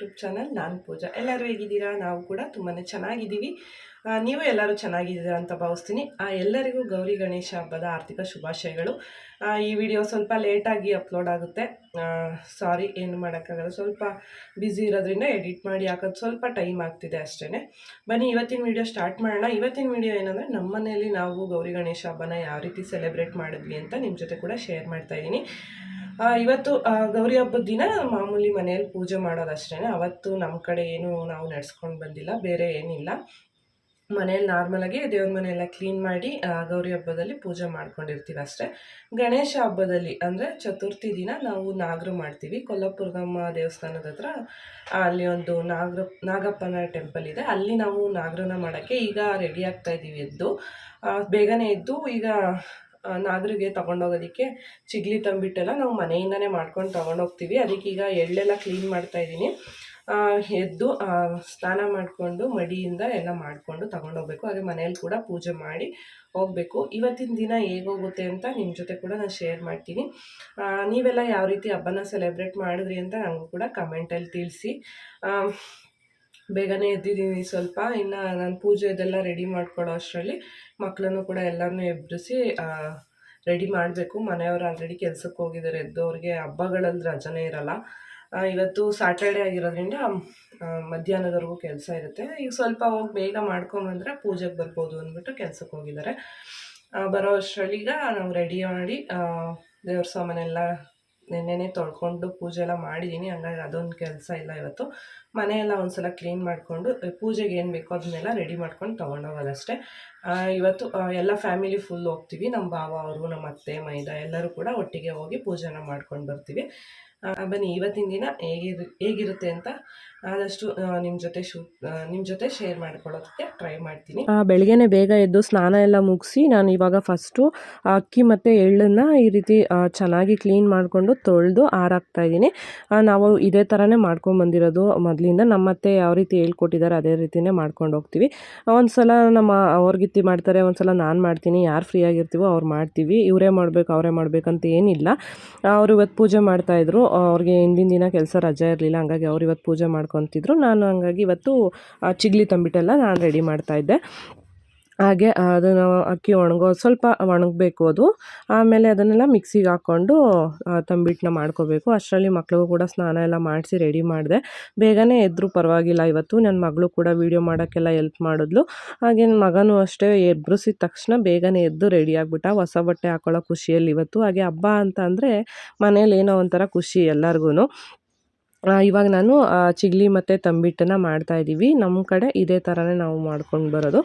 YouTube channel ನಾನು ಪೂಜಾ. ಎಲ್ಲರೂ ಹೇಗಿದ್ದೀರಾ? ನಾವು ಕೂಡ ತುಂಬಾ ಚೆನ್ನಾಗಿದ್ದೀವಿ. ನೀವು ಎಲ್ಲರೂ ಚೆನ್ನಾಗಿದ್ದೀರಾ ಅಂತ ಭಾವಿಸ್ತೀನಿ. ಎಲ್ಲರಿಗೂ ಗೌರಿ ಗಣೇಶ ಹಬ್ಬದ ಆರ್ಥಿಕ ಶುಭಾಶಯಗಳು. ಈ ವಿಡಿಯೋ ಸ್ವಲ್ಪ ಲೇಟಾಗಿ ಅಪ್ಲೋಡ್ ಆಗುತ್ತೆ. ಸಾರಿ ಏನು ಮಾಡೋಕ್ಕಾಗಲ್ಲ. ಸ್ವಲ್ಪ ಬ್ಯುಸಿ ಇರೋದ್ರಿಂದ ಎಡಿಟ್ ಮಾಡಿ ಹಾಕೋದು ಸ್ವಲ್ಪ ಟೈಮ್ ಆಗ್ತಿದೆ ಅಷ್ಟೇ ಬನ್ನಿ ಇವತ್ತಿನ ವಿಡಿಯೋ ಸ್ಟಾರ್ಟ್ ಮಾಡೋಣ. ಇವತ್ತಿನ ವಿಡಿಯೋ ಏನಂದರೆ ನಮ್ಮ ಮನೆಯಲ್ಲಿ ನಾವು ಗೌರಿ ಗಣೇಶ ಹಬ್ಬನ ಯಾವ ರೀತಿ ಸೆಲೆಬ್ರೇಟ್ ಮಾಡಿದ್ವಿ ಅಂತ ನಿಮ್ಮ ಜೊತೆ ಕೂಡ ಶೇರ್ ಮಾಡ್ತಾ ಇದ್ದೀನಿ. ಆ, ಇವತ್ತು ಗೌರಿ ಹಬ್ಬದ ದಿನ ಮಾಮೂಲಿ ಮನೆಯಲ್ಲಿ ಪೂಜೆ ಮಾಡೋದಷ್ಟೇ ಅವತ್ತು ನಮ್ಮ ಕಡೆ ಏನು ನಾವು ನಡ್ಸ್ಕೊಂಡು ಬಂದಿಲ್ಲ, ಬೇರೆ ಏನಿಲ್ಲ. ಮನೇಲಿ ನಾರ್ಮಲಾಗಿ ದೇವ್ರ ಮನೆಯೆಲ್ಲ ಕ್ಲೀನ್ ಮಾಡಿ ಗೌರಿ ಹಬ್ಬದಲ್ಲಿ ಪೂಜೆ ಮಾಡ್ಕೊಂಡಿರ್ತೀವಿ ಅಷ್ಟೇ. ಗಣೇಶ ಹಬ್ಬದಲ್ಲಿ ಅಂದರೆ ಚತುರ್ಥಿ ದಿನ ನಾವು ನಾಗರು ಮಾಡ್ತೀವಿ. ಕೊಲ್ಲಾಪುರದಮ್ಮ ದೇವಸ್ಥಾನದ ಹತ್ರ ಅಲ್ಲಿ ಒಂದು ನಾಗರ, ನಾಗಪ್ಪನ ಟೆಂಪಲ್ ಇದೆ. ಅಲ್ಲಿ ನಾವು ನಾಗರನ ಮಾಡೋಕ್ಕೆ ಈಗ ರೆಡಿ ಆಗ್ತಾ ಇದ್ದೀವಿ ಎದ್ದು. ಬೇಗನೆ ಎದ್ದು ಈಗ ನಾಗರಿಗೆ ತೊಗೊಂಡೋಗೋದಕ್ಕೆ ಚಿಗ್ಲಿ ತಂಬಿಟ್ಟೆಲ್ಲ ನಾವು ಮನೆಯಿಂದನೇ ಮಾಡ್ಕೊಂಡು ತೊಗೊಂಡೋಗ್ತೀವಿ. ಅದಕ್ಕೆ ಈಗ ಎಳ್ಳೆಲ್ಲ ಕ್ಲೀನ್ ಮಾಡ್ತಾ ಆ, ಎದ್ದು ಸ್ನಾನ ಮಾಡಿಕೊಂಡು ಮಡಿಯಿಂದ ಎಲ್ಲ ಮಾಡಿಕೊಂಡು ತಗೊಂಡೋಗ್ಬೇಕು. ಹಾಗೆ ಮನೇಲಿ ಕೂಡ ಪೂಜೆ ಮಾಡಿ ಹೋಗಬೇಕು. ಇವತ್ತಿನ ದಿನ ಹೇಗೋಗುತ್ತೆ ಅಂತ ನಿಮ್ಮ ಜೊತೆ ಕೂಡ ನಾನು ಶೇರ್ ಮಾಡ್ತೀನಿ. ನೀವೆಲ್ಲ ಯಾವ ರೀತಿ ಹಬ್ಬನ ಸೆಲೆಬ್ರೇಟ್ ಮಾಡಿದ್ರಿ ಅಂತ ನನಗೂ ಕೂಡ ಕಮೆಂಟಲ್ಲಿ ತಿಳಿಸಿ. ಬೇಗನೆ ಎದ್ದಿದ್ದೀನಿ ಸ್ವಲ್ಪ. ಇನ್ನು ನಾನು ಪೂಜೆ ಇದೆಲ್ಲ ರೆಡಿ ಮಾಡ್ಕೊಳ್ಳೋ ಅಷ್ಟರಲ್ಲಿ ಮಕ್ಕಳನ್ನು ಕೂಡ ಎಲ್ಲರನ್ನೂ ಎಬ್ಬರಿಸಿ ರೆಡಿ ಮಾಡಬೇಕು. ಮನೆಯವರು ಆಲ್ರೆಡಿ ಕೆಲಸಕ್ಕೆ ಹೋಗಿದ್ದಾರೆ ಎದ್ದವ್ರಿಗೆ ಹಬ್ಬಗಳಲ್ಲಿ ರಜನೇ ಇರಲ್ಲ. ಇವತ್ತು ಸ್ಯಾಟರ್ಡೇ ಆಗಿರೋದ್ರಿಂದ ಮಧ್ಯಾಹ್ನದವರೆಗೂ ಕೆಲಸ ಇರುತ್ತೆ. ಈಗ ಸ್ವಲ್ಪ ಹೋಗಿ ಬೇಗ ಮಾಡ್ಕೊಂಬಂದ್ರೆ ಪೂಜೆಗೆ ಬರ್ಬೋದು ಅಂದ್ಬಿಟ್ಟು ಕೆಲಸಕ್ಕೆ ಹೋಗಿದ್ದಾರೆ ಬರೋ ಅಷ್ಟರಲ್ಲಿ ಈಗ ನಾವು ರೆಡಿ ಮಾಡಿ ದೇವ್ರ ಸಾಮಾನೆಲ್ಲ ನೆನ್ನೆನೆ ತೊಳ್ಕೊಂಡು ಪೂಜೆ ಎಲ್ಲ ಮಾಡಿದ್ದೀನಿ ಹಂಗಾಗಿ ಅದೊಂದು ಕೆಲಸ ಇಲ್ಲ ಇವತ್ತು. ಮನೆಯೆಲ್ಲ ಒಂದ್ಸಲ ಕ್ಲೀನ್ ಮಾಡಿಕೊಂಡು ಪೂಜೆಗೆ ಏನು ಬೇಕೋ ಅದನ್ನೆಲ್ಲ ರೆಡಿ ಮಾಡ್ಕೊಂಡು ತೊಗೊಂಡೋಗೋದಷ್ಟೇ. ಇವತ್ತು ಎಲ್ಲ ಫ್ಯಾಮಿಲಿ ಫುಲ್ ಹೋಗ್ತೀವಿ. ನಮ್ಮ ಭಾವ ಅವರು ನಮ್ಮ ಅತ್ತೆ, ಮೈದ ಎಲ್ಲರೂ ಕೂಡ ಒಟ್ಟಿಗೆ ಹೋಗಿ ಪೂಜೆನ ಮಾಡ್ಕೊಂಡು ಬರ್ತೀವಿ. ಬನ್ನಿ, ಇವತ್ತಿನ ದಿನ ಹೇಗಿರು, ಹೇಗಿರುತ್ತೆ ಅಂತ ಆದಷ್ಟು ನಿಮ್ಮ ಜೊತೆ ಶೂ ನಿಮ್ಮ ಜೊತೆ ಶೇರ್ ಮಾಡ್ಕೊಳ್ಳೋದಕ್ಕೆ ಟ್ರೈ ಮಾಡ್ತೀನಿ. ಬೆಳಗ್ಗೆನೆ ಬೇಗ ಎದ್ದು ಸ್ನಾನ ಎಲ್ಲ ಮುಗಿಸಿ ನಾನು ಇವಾಗ ಫಸ್ಟು ಅಕ್ಕಿ ಮತ್ತು ಎಳ್ಳನ್ನು ಈ ರೀತಿ ಚೆನ್ನಾಗಿ ಕ್ಲೀನ್ ಮಾಡಿಕೊಂಡು ತೊಳೆದು ಆರಾಕ್ತಾ ಇದ್ದೀನಿ. ನಾವು ಇದೇ ಥರನೇ ಮಾಡ್ಕೊಂಬಂದಿರೋದು ಮೊದಲಿಂದ. ನಮ್ಮತ್ತೆ ಯಾವ ರೀತಿ ಹೇಳ್ಕೊಟ್ಟಿದ್ದಾರೆ ಅದೇ ರೀತಿಯೇ ಮಾಡ್ಕೊಂಡು ಹೋಗ್ತೀವಿ. ಒಂದು ಸಲ ನಮ್ಮ ಅವ್ರಿಗಿತ್ತಿ ಮಾಡ್ತಾರೆ ಒಂದು ಸಲ ನಾನು ಮಾಡ್ತೀನಿ. ಯಾರು ಫ್ರೀ ಆಗಿರ್ತೀವೋ ಅವ್ರು ಮಾಡ್ತೀವಿ. ಇವರೇ ಮಾಡಬೇಕು, ಅವರೇ ಮಾಡಬೇಕಂತ ಏನಿಲ್ಲ. ಅವರು ಇವತ್ತು ಪೂಜೆ ಮಾಡ್ತಾಯಿದ್ರು ಅವ್ರಿಗೆ ಹಿಂದಿನ ದಿನ ಕೆಲಸ ರಜೆ ಇರಲಿಲ್ಲ, ಹಂಗಾಗಿ ಅವ್ರು ಇವತ್ತು ಪೂಜೆ ಮಾಡ್ಕೊತಿದ್ರು. ನಾನು ಹಂಗಾಗಿ ಇವತ್ತು ಚಿಗ್ಲಿ ತಂಬಿಟ್ಟೆಲ್ಲ ನಾನು ರೆಡಿ ಮಾಡ್ತಾಯಿದ್ದೆ ಹಾಗೆ ಅದನ್ನು ಅಕ್ಕಿ ಒಣಗೋ, ಸ್ವಲ್ಪ ಒಣಗಬೇಕು ಅದು. ಆಮೇಲೆ ಅದನ್ನೆಲ್ಲ ಮಿಕ್ಸಿಗೆ ಹಾಕ್ಕೊಂಡು ತಂಬಿಟ್ಟನ್ನ ಮಾಡ್ಕೋಬೇಕು. ಅಷ್ಟರಲ್ಲಿ ಮಕ್ಕಳಿಗೂ ಕೂಡ ಸ್ನಾನ ಎಲ್ಲ ಮಾಡಿಸಿ ರೆಡಿ ಮಾಡಿದೆ. ಬೇಗನೆ ಎದ್ದರೂ ಪರವಾಗಿಲ್ಲ ಇವತ್ತು. ನನ್ನ ಮಗಳು ಕೂಡ ವೀಡಿಯೋ ಮಾಡೋಕ್ಕೆಲ್ಲ ಎಲ್ಪ್ ಮಾಡಿದ್ಲು. ಹಾಗೆ ನನ್ನ ಮಗನೂ ಅಷ್ಟೇ ಎಬ್ರಿಸಿದ ತಕ್ಷಣ ಬೇಗನೆ ಎದ್ದು ರೆಡಿ ಆಗಿಬಿಟ್ಟ. ಹೊಸ ಬಟ್ಟೆ ಹಾಕೊಳ್ಳೋ ಖುಷಿಯಲ್ಲಿ ಇವತ್ತು. ಹಾಗೆ ಹಬ್ಬ ಅಂತ ಅಂದರೆ ಮನೇಲಿ ಏನೋ ಒಂಥರ ಖುಷಿ ಎಲ್ಲರಿಗೂ ಇವಾಗ ನಾನು ಚಿಗ್ಲಿ ಮತ್ತು ತಂಬಿಟ್ಟನ್ನು ಮಾಡ್ತಾಯಿದ್ದೀವಿ ನಮ್ಮ ಕಡೆ ಇದೇ ಥರನೇ ನಾವು ಮಾಡ್ಕೊಂಡು ಬರೋದು.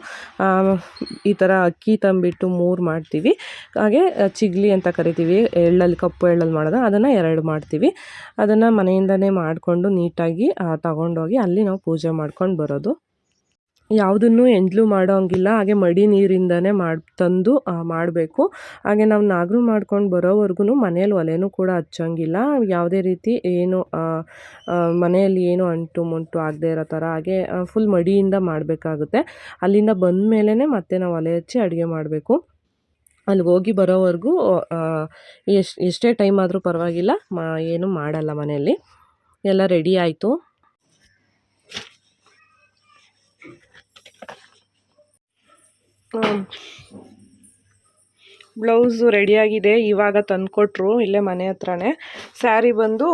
ಈ ಥರ ಅಕ್ಕಿ ತಂಬಿಟ್ಟು ಮೂರು ಮಾಡ್ತೀವಿ. ಹಾಗೆ ಚಿಗ್ಲಿ ಅಂತ ಕರಿತೀವಿ. ಎಳ್ಳಲ್ಲಿ ಕಪ್ಪು ಎಳ್ಳಲ್ಲಿ ಮಾಡೋದು. ಅದನ್ನು ಎರಡು ಮಾಡ್ತೀವಿ. ಅದನ್ನು ಮನೆಯಿಂದನೇ ಮಾಡಿಕೊಂಡು ನೀಟಾಗಿ ತಗೊಂಡೋಗಿ ಅಲ್ಲಿ ನಾವು ಪೂಜೆ ಮಾಡ್ಕೊಂಡು ಬರೋದು. ಯಾವುದನ್ನು ಎಂಡ್ಲು ಮಾಡೋ ಹಂಗಿಲ್ಲ ಹಾಗೆ ಮಡಿ ನೀರಿಂದನೇ ಮಾಡಿ, ತಂದು ಮಾಡಬೇಕು. ಹಾಗೆ ನಾವು ನಾಗರು ಮಾಡ್ಕೊಂಡು ಬರೋವರೆಗೂ ಮನೇಲಿ ಒಲೆನೂ ಕೂಡ ಹಚ್ಚೋಂಗಿಲ್ಲ. ಯಾವುದೇ ರೀತಿ ಏನು ಮನೆಯಲ್ಲಿ ಏನು ಅಂಟು ಮುಂಟು ಆಗದೆ ಇರೋ ಥರ ಹಾಗೆ ಫುಲ್ ಮಡಿಯಿಂದ ಮಾಡಬೇಕಾಗುತ್ತೆ. ಅಲ್ಲಿಂದ ಬಂದ ಮೇಲೇ ಮತ್ತೆ ನಾವು ಒಲೆ ಹಚ್ಚಿ ಅಡುಗೆ ಮಾಡಬೇಕು. ಅಲ್ಲಿಗೆ ಹೋಗಿ ಬರೋವರೆಗೂ ಎಷ್ಟು, ಎಷ್ಟೇ ಟೈಮ್ ಆದರೂ ಪರವಾಗಿಲ್ಲ, ಮಾ, ಏನು ಮಾಡಲ್ಲ ಮನೆಯಲ್ಲಿ. ಎಲ್ಲ ರೆಡಿ ಆಯಿತು. ಬ್ಲೌಸು ರೆಡಿಯಾಗಿದೆ, ಇವಾಗ ತಂದುಕೊಟ್ರು, ಇಲ್ಲೇ ಮನೆ ಹತ್ರನೇ. ಸ್ಯಾರಿ ಬಂದು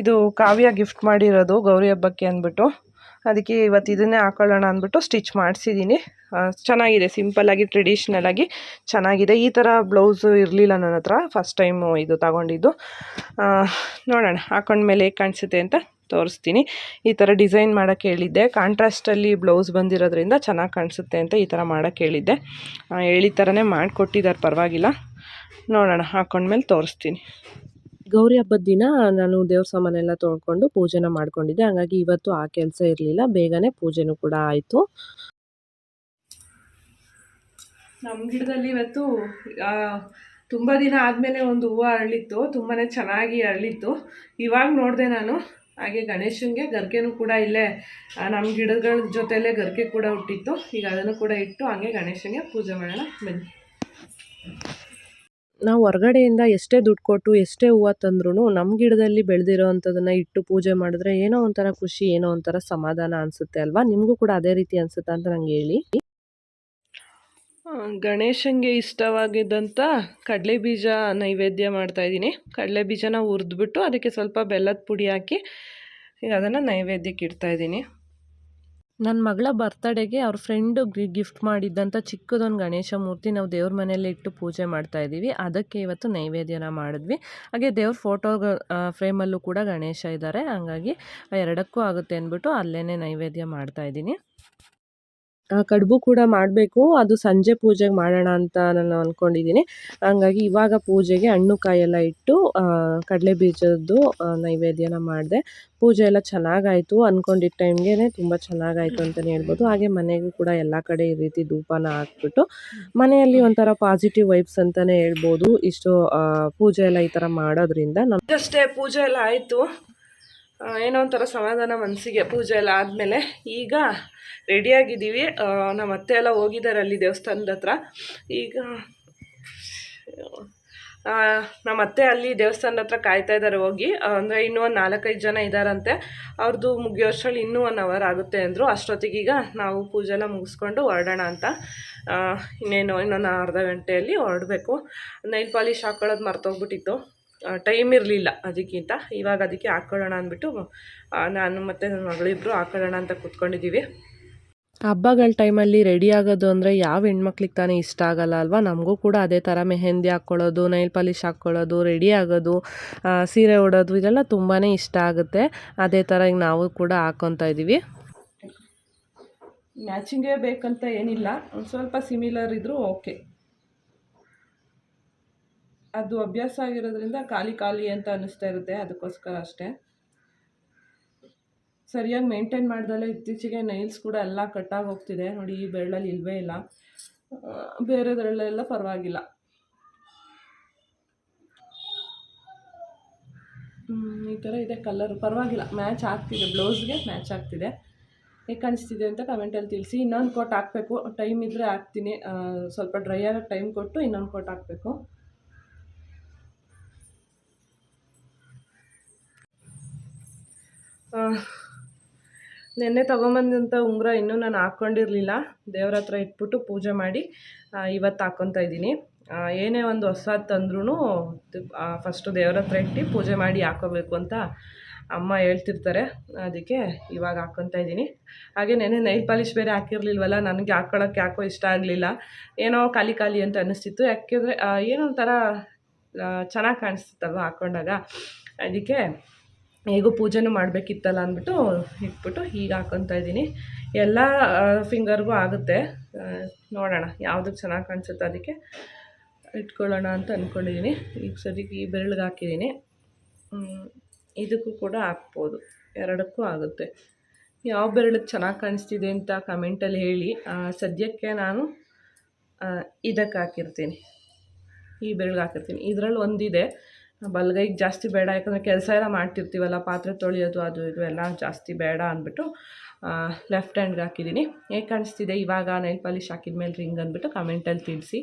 ಇದು ಕಾವ್ಯ ಗಿಫ್ಟ್ ಮಾಡಿರೋದು ಗೌರಿ ಹಬ್ಬಕ್ಕೆ ಅಂದ್ಬಿಟ್ಟು. ಅದಕ್ಕೆ ಇವತ್ತು ಇದನ್ನೇ ಹಾಕೊಳ್ಳೋಣ ಅಂದ್ಬಿಟ್ಟು ಸ್ಟಿಚ್ ಮಾಡಿಸಿದ್ದೀನಿ. ಚೆನ್ನಾಗಿದೆ ಸಿಂಪಲ್ಲಾಗಿ ಟ್ರೆಡಿಷ್ನಲಾಗಿ ಚೆನ್ನಾಗಿದೆ. ಈ ಥರ ಬ್ಲೌಸು ಇರಲಿಲ್ಲ ನನ್ನ ಹತ್ರ ಫಸ್ಟ್ ಟೈಮು ಇದು ತಗೊಂಡಿದ್ದು. ನೋಡೋಣ, ಹಾಕೊಂಡ್ಮೇಲೆ ಹೇಗೆ ಕಾಣಿಸುತ್ತೆ ಅಂತ. ತೋರಿಸ್ತೀನಿ. ಈ ಥರ ಡಿಸೈನ್ ಮಾಡೋಕ್ಕೆ ಹೇಳಿದ್ದೆ. ಕಾಂಟ್ರಾಸ್ಟಲ್ಲಿ ಬ್ಲೌಸ್ ಬಂದಿರೋದ್ರಿಂದ ಚೆನ್ನಾಗಿ ಕಾಣಿಸುತ್ತೆ ಅಂತ ಈ ಥರ ಮಾಡೋಕ್ಕೆ ಹೇಳಿದ್ದೆ. ಹೇಳಿದ ಥರನೇ ಮಾಡಿಕೊಟ್ಟಿದ್ದಾರೆ ಪರವಾಗಿಲ್ಲ. ನೋಡೋಣ ಹಾಕ್ಕೊಂಡ್ಮೇಲೆ ತೋರಿಸ್ತೀನಿ. ಗೌರಿ ಹಬ್ಬದ ದಿನ ನಾನು ದೇವ್ರ ಸಾಮಾನೆಲ್ಲ ತೊಳ್ಕೊಂಡು ಪೂಜೆನ ಮಾಡ್ಕೊಂಡಿದ್ದೆ. ಹಾಗಾಗಿ ಇವತ್ತು ಆ ಕೆಲಸ ಇರಲಿಲ್ಲ. ಬೇಗನೆ ಪೂಜೆನೂ ಕೂಡ ಆಯಿತು. ನಮ್ಮ ಗಿಡದಲ್ಲಿ ಇವತ್ತು ತುಂಬ ದಿನ ಆದಮೇಲೆ ಒಂದು ಹೂವು ಅರಳಿತ್ತು. ತುಂಬಾ ಚೆನ್ನಾಗಿ ಅರಳಿತ್ತು. ಇವಾಗ ನೋಡಿದೆ ನಾನು. ಹಾಗೆ ಗಣೇಶನಿಗೆ ಗರಿಕೆನೂ ಕೂಡ ಇಲ್ಲೇ ನಮ್ಮ ಗಿಡಗಳ ಜೊತೆಲೇ ಗರ್ಕೆ ಕೂಡ ಹುಟ್ಟಿತ್ತು. ಈಗ ಅದನ್ನು ಕೂಡ ಇಟ್ಟು ಹಾಗೆ ಗಣೇಶನಿಗೆ ಪೂಜೆ ಮಾಡೋಣ, ಬನ್ನಿ. ನಾವು ಹೊರಗಡೆಯಿಂದ ಎಷ್ಟೇ ದುಡ್ಡು ಕೊಟ್ಟು, ಎಷ್ಟೇ ಹೂವು ತಂದ್ರೂ ನಮ್ಮ ಗಿಡದಲ್ಲಿ ಬೆಳೆದಿರೋ ಅಂಥದ್ದನ್ನು ಇಟ್ಟು ಪೂಜೆ ಮಾಡಿದ್ರೆ ಏನೋ ಒಂಥರ ಖುಷಿ, ಏನೋ ಒಂಥರ ಸಮಾಧಾನ ಅನಿಸುತ್ತೆ ಅಲ್ವಾ? ನಿಮಗೂ ಕೂಡ ಅದೇ ರೀತಿ ಅನಿಸುತ್ತಾ ಅಂತ ನಂಗೆ ಹೇಳಿ. ಗಣೇಶನಿಗೆ ಇಷ್ಟವಾಗಿದ್ದಂಥ ಕಡಲೆ ಬೀಜ ನೈವೇದ್ಯ ಮಾಡ್ತಾಯಿದ್ದೀನಿ ಕಡಲೆ ಬೀಜನ ಹುರಿದ್ಬಿಟ್ಟು ಅದಕ್ಕೆ ಸ್ವಲ್ಪ ಬೆಲ್ಲದ ಪುಡಿ ಹಾಕಿ ಅದನ್ನು ನೈವೇದ್ಯಕ್ಕೆ ಇಡ್ತಾಯಿದ್ದೀನಿ ನನ್ನ ಮಗಳ ಬರ್ತಡೆಗೆ ಅವ್ರ ಫ್ರೆಂಡು ಗಿಫ್ಟ್ ಮಾಡಿದ್ದಂಥ ಚಿಕ್ಕದೊಂದು ಗಣೇಶ ಮೂರ್ತಿ ನಾವು ದೇವ್ರ ಮನೆಯಲ್ಲಿ ಇಟ್ಟು ಪೂಜೆ ಮಾಡ್ತಾ ಇದ್ದೀವಿ. ಅದಕ್ಕೆ ಇವತ್ತು ನೈವೇದ್ಯನ ಮಾಡಿದ್ವಿ. ಹಾಗೆ ದೇವ್ರ ಫೋಟೋ ಫ್ರೇಮಲ್ಲೂ ಕೂಡ ಗಣೇಶ ಇದ್ದಾರೆ. ಹಾಗಾಗಿ ಎರಡಕ್ಕೂ ಆಗುತ್ತೆ ಅಂದ್ಬಿಟ್ಟು ಅಲ್ಲೇ ನೈವೇದ್ಯ ಮಾಡ್ತಾ ಇದ್ದೀನಿ. ಕಡುಬು ಕೂಡ ಮಾಡಬೇಕು. ಅದು ಸಂಜೆ ಪೂಜೆಗೆ ಮಾಡೋಣ ಅಂತ ನಾನು ಅಂದ್ಕೊಂಡಿದ್ದೀನಿ ಹಂಗಾಗಿ ಇವಾಗ ಪೂಜೆಗೆ ಹಣ್ಣು ಕಾಯೆಲ್ಲ ಇಟ್ಟು ಕಡಲೆ ಬೀಜದ್ದು ನೈವೇದ್ಯನ ಮಾಡಿದೆ. ಪೂಜೆ ಎಲ್ಲ ಚೆನ್ನಾಗಾಯಿತು ಅಂದ್ಕೊಂಡಿದ್ದ ಟೈಮ್ಗೆ ತುಂಬ ಚೆನ್ನಾಗಾಯಿತು ಅಂತಲೇ ಹೇಳ್ಬೋದು. ಹಾಗೆ ಮನೆಗೂ ಕೂಡ ಎಲ್ಲ ಕಡೆ ಈ ರೀತಿ ಧೂಪನ ಹಾಕ್ಬಿಟ್ಟು, ಮನೆಯಲ್ಲಿ ಒಂಥರ ಪಾಸಿಟಿವ್ ವೈಬ್ಸ್ ಅಂತಲೇ ಹೇಳ್ಬೋದು. ಇಷ್ಟು ಪೂಜೆ ಎಲ್ಲ ಈ ಥರ ಮಾಡೋದ್ರಿಂದ ನಮಗಷ್ಟೇ ಪೂಜೆ ಎಲ್ಲ ಆಯಿತು. ಏನೋ ಒಂಥರ ಸಮಾಧಾನ ಮನಸ್ಸಿಗೆ ಪೂಜೆ ಎಲ್ಲ ಆದಮೇಲೆ ಈಗ ರೆಡಿಯಾಗಿದ್ದೀವಿ. ನಮ್ಮ ಅತ್ತೆ ಎಲ್ಲ ಹೋಗಿದ್ದಾರೆ ಅಲ್ಲಿ ದೇವಸ್ಥಾನದ ಹತ್ರ. ಈಗ ನಮ್ಮ ಅತ್ತೆ ಅಲ್ಲಿ ದೇವಸ್ಥಾನದ ಹತ್ರ ಕಾಯ್ತಾ ಇದ್ದಾರೆ ಹೋಗಿ. ಅಂದರೆ ಇನ್ನೂ ಒಂದು ನಾಲ್ಕೈದು ಜನ ಇದ್ದಾರಂತೆ ಅವ್ರದ್ದು ಮುಗಿಯೋ ಮುಗಿಯೋಷ್ಟರಲ್ಲಿ ಇನ್ನೂ ಒನ್ ಅವರ್ ಆಗುತ್ತೆ ಅಂದರು. ಅಷ್ಟೊತ್ತಿಗೀಗ ನಾವು ಪೂಜೆ ಎಲ್ಲ ಮುಗಿಸ್ಕೊಂಡು ಹೊರಡೋಣ ಅಂತ. ಇನ್ನೇನು, ಇನ್ನೊಂದು ಅರ್ಧ ಗಂಟೆಯಲ್ಲಿ ಹೊರಡಬೇಕು. ನೈಲ್ ಪಾಲಿಶ್ ಹಾಕೊಳ್ಳೋದು ಮರ್ತೋಗ್ಬಿಟ್ಟಿತ್ತು. ಟೈಮ್ ಇರಲಿಲ್ಲ ಅದಕ್ಕಿಂತ. ಇವಾಗ ಅದಕ್ಕೆ ಹಾಕ್ಕೊಳ್ಳೋಣ ಅಂದ್ಬಿಟ್ಟು ನಾನು ಮತ್ತು ನನ್ನ ಮಗಳಿಬ್ಬರು ಹಾಕೊಳ್ಳೋಣ ಅಂತ ಕೂತ್ಕೊಂಡಿದ್ದೀವಿ. ಹಬ್ಬಗಳ ಟೈಮಲ್ಲಿ ರೆಡಿ ಆಗೋದು ಅಂದರೆ ಯಾವ ಹೆಣ್ಮಕ್ಳಿಗೆ ತಾನೇ ಇಷ್ಟ ಆಗಲ್ಲ ಅಲ್ವಾ? ನಮಗೂ ಕೂಡ ಅದೇ ಥರ ಮೆಹೆಂದಿ ಹಾಕ್ಕೊಳ್ಳೋದು ನೈಲ್ ಪಾಲಿಶ್ ಹಾಕ್ಕೊಳ್ಳೋದು ರೆಡಿ ಆಗೋದು ಸೀರೆ ಉಡೋದು ಇದೆಲ್ಲ ತುಂಬಾ ಇಷ್ಟ ಆಗುತ್ತೆ. ಅದೇ ಥರ ಈಗ ನಾವು ಕೂಡ ಹಾಕ್ಕೊತಾ ಇದ್ದೀವಿ. ಮ್ಯಾಚಿಂಗೇ ಬೇಕಂತ ಏನಿಲ್ಲ. ಒಂದು ಸ್ವಲ್ಪ ಸಿಮಿಲರ್ ಇದ್ದರೂ ಓಕೆ ಅದು ಅಭ್ಯಾಸ ಆಗಿರೋದ್ರಿಂದ ಖಾಲಿ ಖಾಲಿ ಅಂತ ಅನ್ನಿಸ್ತಾ ಇರುತ್ತೆ, ಅದಕ್ಕೋಸ್ಕರ ಅಷ್ಟೇ. ಸರಿಯಾಗಿ ಮೇಂಟೈನ್ ಮಾಡ್ದಲ್ಲೇ ಇತ್ತೀಚೆಗೆ ನೈಲ್ಸ್ ಕೂಡ ಎಲ್ಲ ಕಟ್ಟಾಗಿ ಹೋಗ್ತಿದೆ. ನೋಡಿ, ಈ ಬೆರಳಲ್ಲಿ ಇಲ್ವೇ ಇಲ್ಲ. ಬೇರೆದ್ರಲ್ಲೆಲ್ಲ ಪರವಾಗಿಲ್ಲ. ಈ ಥರ ಇದೆ ಕಲರ್. ಪರವಾಗಿಲ್ಲ. ಮ್ಯಾಚ್ ಆಗ್ತಿದೆ. ಬ್ಲೌಸ್ಗೆ ಮ್ಯಾಚ್ ಆಗ್ತಿದೆ. ಹೇಗೆ ಕಾಣಿಸ್ತಿದೆ ಅಂತ ಕಮೆಂಟಲ್ಲಿ ತಿಳಿಸಿ. ಇನ್ನೊಂದು ಕೋಟ್ ಹಾಕಬೇಕು. ಟೈಮ್ ಇದ್ದರೆ ಹಾಕ್ತೀನಿ. ಸ್ವಲ್ಪ ಡ್ರೈ ಆಗೋಕ್ಕೆ ಟೈಮ್ ಕೊಟ್ಟು ಇನ್ನೊಂದು ಕೋಟ್ ಹಾಕಬೇಕು. ನೆನ್ನೆ ತೊಗೊಂಬಂದಂಥ ಉಂಗುರ ಇನ್ನೂ ನಾನು ಹಾಕ್ಕೊಂಡಿರಲಿಲ್ಲ. ದೇವ್ರ ಹತ್ರ ಇಟ್ಬಿಟ್ಟು ಪೂಜೆ ಮಾಡಿ ಇವತ್ತು ಹಾಕ್ಕೊತಾ ಇದ್ದೀನಿ. ಏನೇ ಒಂದು ಹೊಸದು ತಂದ್ರೂ ಫಸ್ಟು ದೇವ್ರ ಹತ್ರ ಇಟ್ಟು ಪೂಜೆ ಮಾಡಿ ಹಾಕೋಬೇಕು ಅಂತ ಅಮ್ಮ ಹೇಳ್ತಿರ್ತಾರೆ. ಅದಕ್ಕೆ ಇವಾಗ ಹಾಕ್ಕೊತಾ ಇದ್ದೀನಿ. ಹಾಗೆ ನೆನೆ ನೈಲ್ ಪಾಲಿಷ್ ಬೇರೆ ಹಾಕಿರ್ಲಿಲ್ವಲ್ಲ, ನನಗೆ ಹಾಕ್ಕೊಳ್ಳೋಕ್ಕೆ ಯಾಕೋ ಇಷ್ಟ ಆಗಲಿಲ್ಲ. ಏನೋ ಖಾಲಿ ಖಾಲಿ ಅಂತ ಅನ್ನಿಸ್ತಿತ್ತು. ಯಾಕೆಂದರೆ ಏನೋ ಚೆನ್ನಾಗಿ ಕಾಣಿಸ್ತಿತ್ತಲ್ವ ಹಾಕ್ಕೊಂಡಾಗ ಅದಕ್ಕೆ ಹೇಗೂ ಪೂಜೆನೂ ಮಾಡಬೇಕಿತ್ತಲ್ಲ ಅಂದ್ಬಿಟ್ಟು ಇಟ್ಬಿಟ್ಟು ಹೀಗೆ ಹಾಕ್ಕೊತಾ ಇದ್ದೀನಿ. ಎಲ್ಲ ಫಿಂಗರ್ಗೂ ಆಗುತ್ತೆ. ನೋಡೋಣ ಯಾವುದಕ್ಕೆ ಚೆನ್ನಾಗಿ ಕಾಣಿಸುತ್ತೆ ಅದಕ್ಕೆ ಇಟ್ಕೊಳ್ಳೋಣ ಅಂತ ಅಂದ್ಕೊಂಡಿದ್ದೀನಿ ಈಗ ಸದ್ಯಕ್ಕೆ ಈ ಬೆರಳಿಗೆ ಹಾಕಿದ್ದೀನಿ ಇದಕ್ಕೂ ಕೂಡ ಹಾಕ್ಬೋದು. ಎರಡಕ್ಕೂ ಆಗುತ್ತೆ. ಯಾವ ಬೆರಳಿಗೆ ಚೆನ್ನಾಗಿ ಕಾಣಿಸ್ತಿದೆ ಅಂತ ಕಮೆಂಟಲ್ಲಿ ಹೇಳಿ. ಸದ್ಯಕ್ಕೆ ನಾನು ಇದಕ್ಕೆ ಹಾಕಿರ್ತೀನಿ. ಈ ಬೆರಳಿಗೆ ಹಾಕಿರ್ತೀನಿ. ಇದರಲ್ಲಿ ಒಂದಿದೆ. ಬಲಗೈಗೆ ಜಾಸ್ತಿ ಬೇಡ, ಯಾಕಂದರೆ ಕೆಲಸ ಎಲ್ಲ ಮಾಡ್ತಿರ್ತೀವಲ್ಲ, ಪಾತ್ರೆ ತೊಳೆಯೋದು ಅದು ಇದು ಎಲ್ಲ ಜಾಸ್ತಿ ಬೇಡ ಅಂದ್ಬಿಟ್ಟು ಲೆಫ್ಟ್ ಹ್ಯಾಂಡ್ಗೆ ಹಾಕಿದ್ದೀನಿ. ಹೇಗೆ ಕಾಣಿಸ್ತಿದೆ? ಇವಾಗ ನೈಲ್ ಪಾಲಿಶ್ ಹಾಕಿದ ಮೇಲೆ ರಿಂಗ್ ಅಂದ್ಬಿಟ್ಟು ಕಮೆಂಟಲ್ಲಿ ತಿಳಿಸಿ.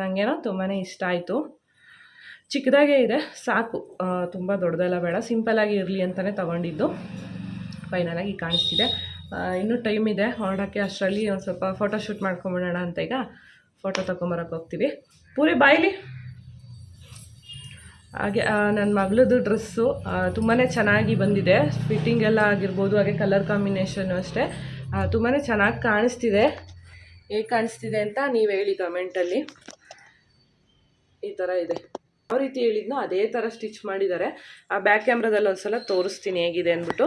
ನನಗೇನೋ ತುಂಬಾ ಇಷ್ಟ ಆಯಿತು. ಚಿಕ್ಕದಾಗೇ ಇದೆ, ಸಾಕು. ತುಂಬ ದೊಡ್ಡದೆಲ್ಲ ಬೇಡ ಸಿಂಪಲ್ಲಾಗಿ ಇರಲಿ ಅಂತಲೇ ತೊಗೊಂಡಿದ್ದು. ಫೈನಲಾಗಿ ಕಾಣಿಸ್ತಿದೆ. ಇನ್ನೂ ಟೈಮ್ ಇದೆ ಹೊರಡೋಕ್ಕೆ ಅಷ್ಟರಲ್ಲಿ ಒಂದು ಸ್ವಲ್ಪ ಫೋಟೋ ಶೂಟ್ ಮಾಡ್ಕೊಂಬಿಡೋಣ ಅಂತ ಈಗ. ಫೋಟೋ ತೊಗೊಂಬರೋಕೆ ಹೋಗ್ತೀವಿ. ಪೂರಿ, ಬಾಯ್ಲಿ? ಹಾಗೆ ನನ್ನ ಮಗಳದ್ದು ಡ್ರೆಸ್ಸು ತುಂಬಾ ಚೆನ್ನಾಗಿ ಬಂದಿದೆ. ಫಿಟ್ಟಿಂಗ್ ಎಲ್ಲ ಆಗಿರ್ಬೋದು, ಹಾಗೆ ಕಲರ್ ಕಾಂಬಿನೇಷನ್ನು ಅಷ್ಟೇ. ತುಂಬಾ ಚೆನ್ನಾಗಿ ಕಾಣಿಸ್ತಿದೆ. ಹೇಗೆ ಕಾಣಿಸ್ತಿದೆ ಅಂತ ನೀವು ಹೇಳಿ ಕಮೆಂಟಲ್ಲಿ ಈ ಥರ ಇದೆ. ಯಾವ ರೀತಿ ಹೇಳಿದ್ನೋ ಅದೇ ಥರ ಸ್ಟಿಚ್ ಮಾಡಿದ್ದಾರೆ. ಆ ಬ್ಯಾಕ್ ಕ್ಯಾಮ್ರಾದಲ್ಲಿ ಒಂದ್ಸಲ ತೋರಿಸ್ತೀನಿ ಹೇಗಿದೆ ಅಂದ್ಬಿಟ್ಟು.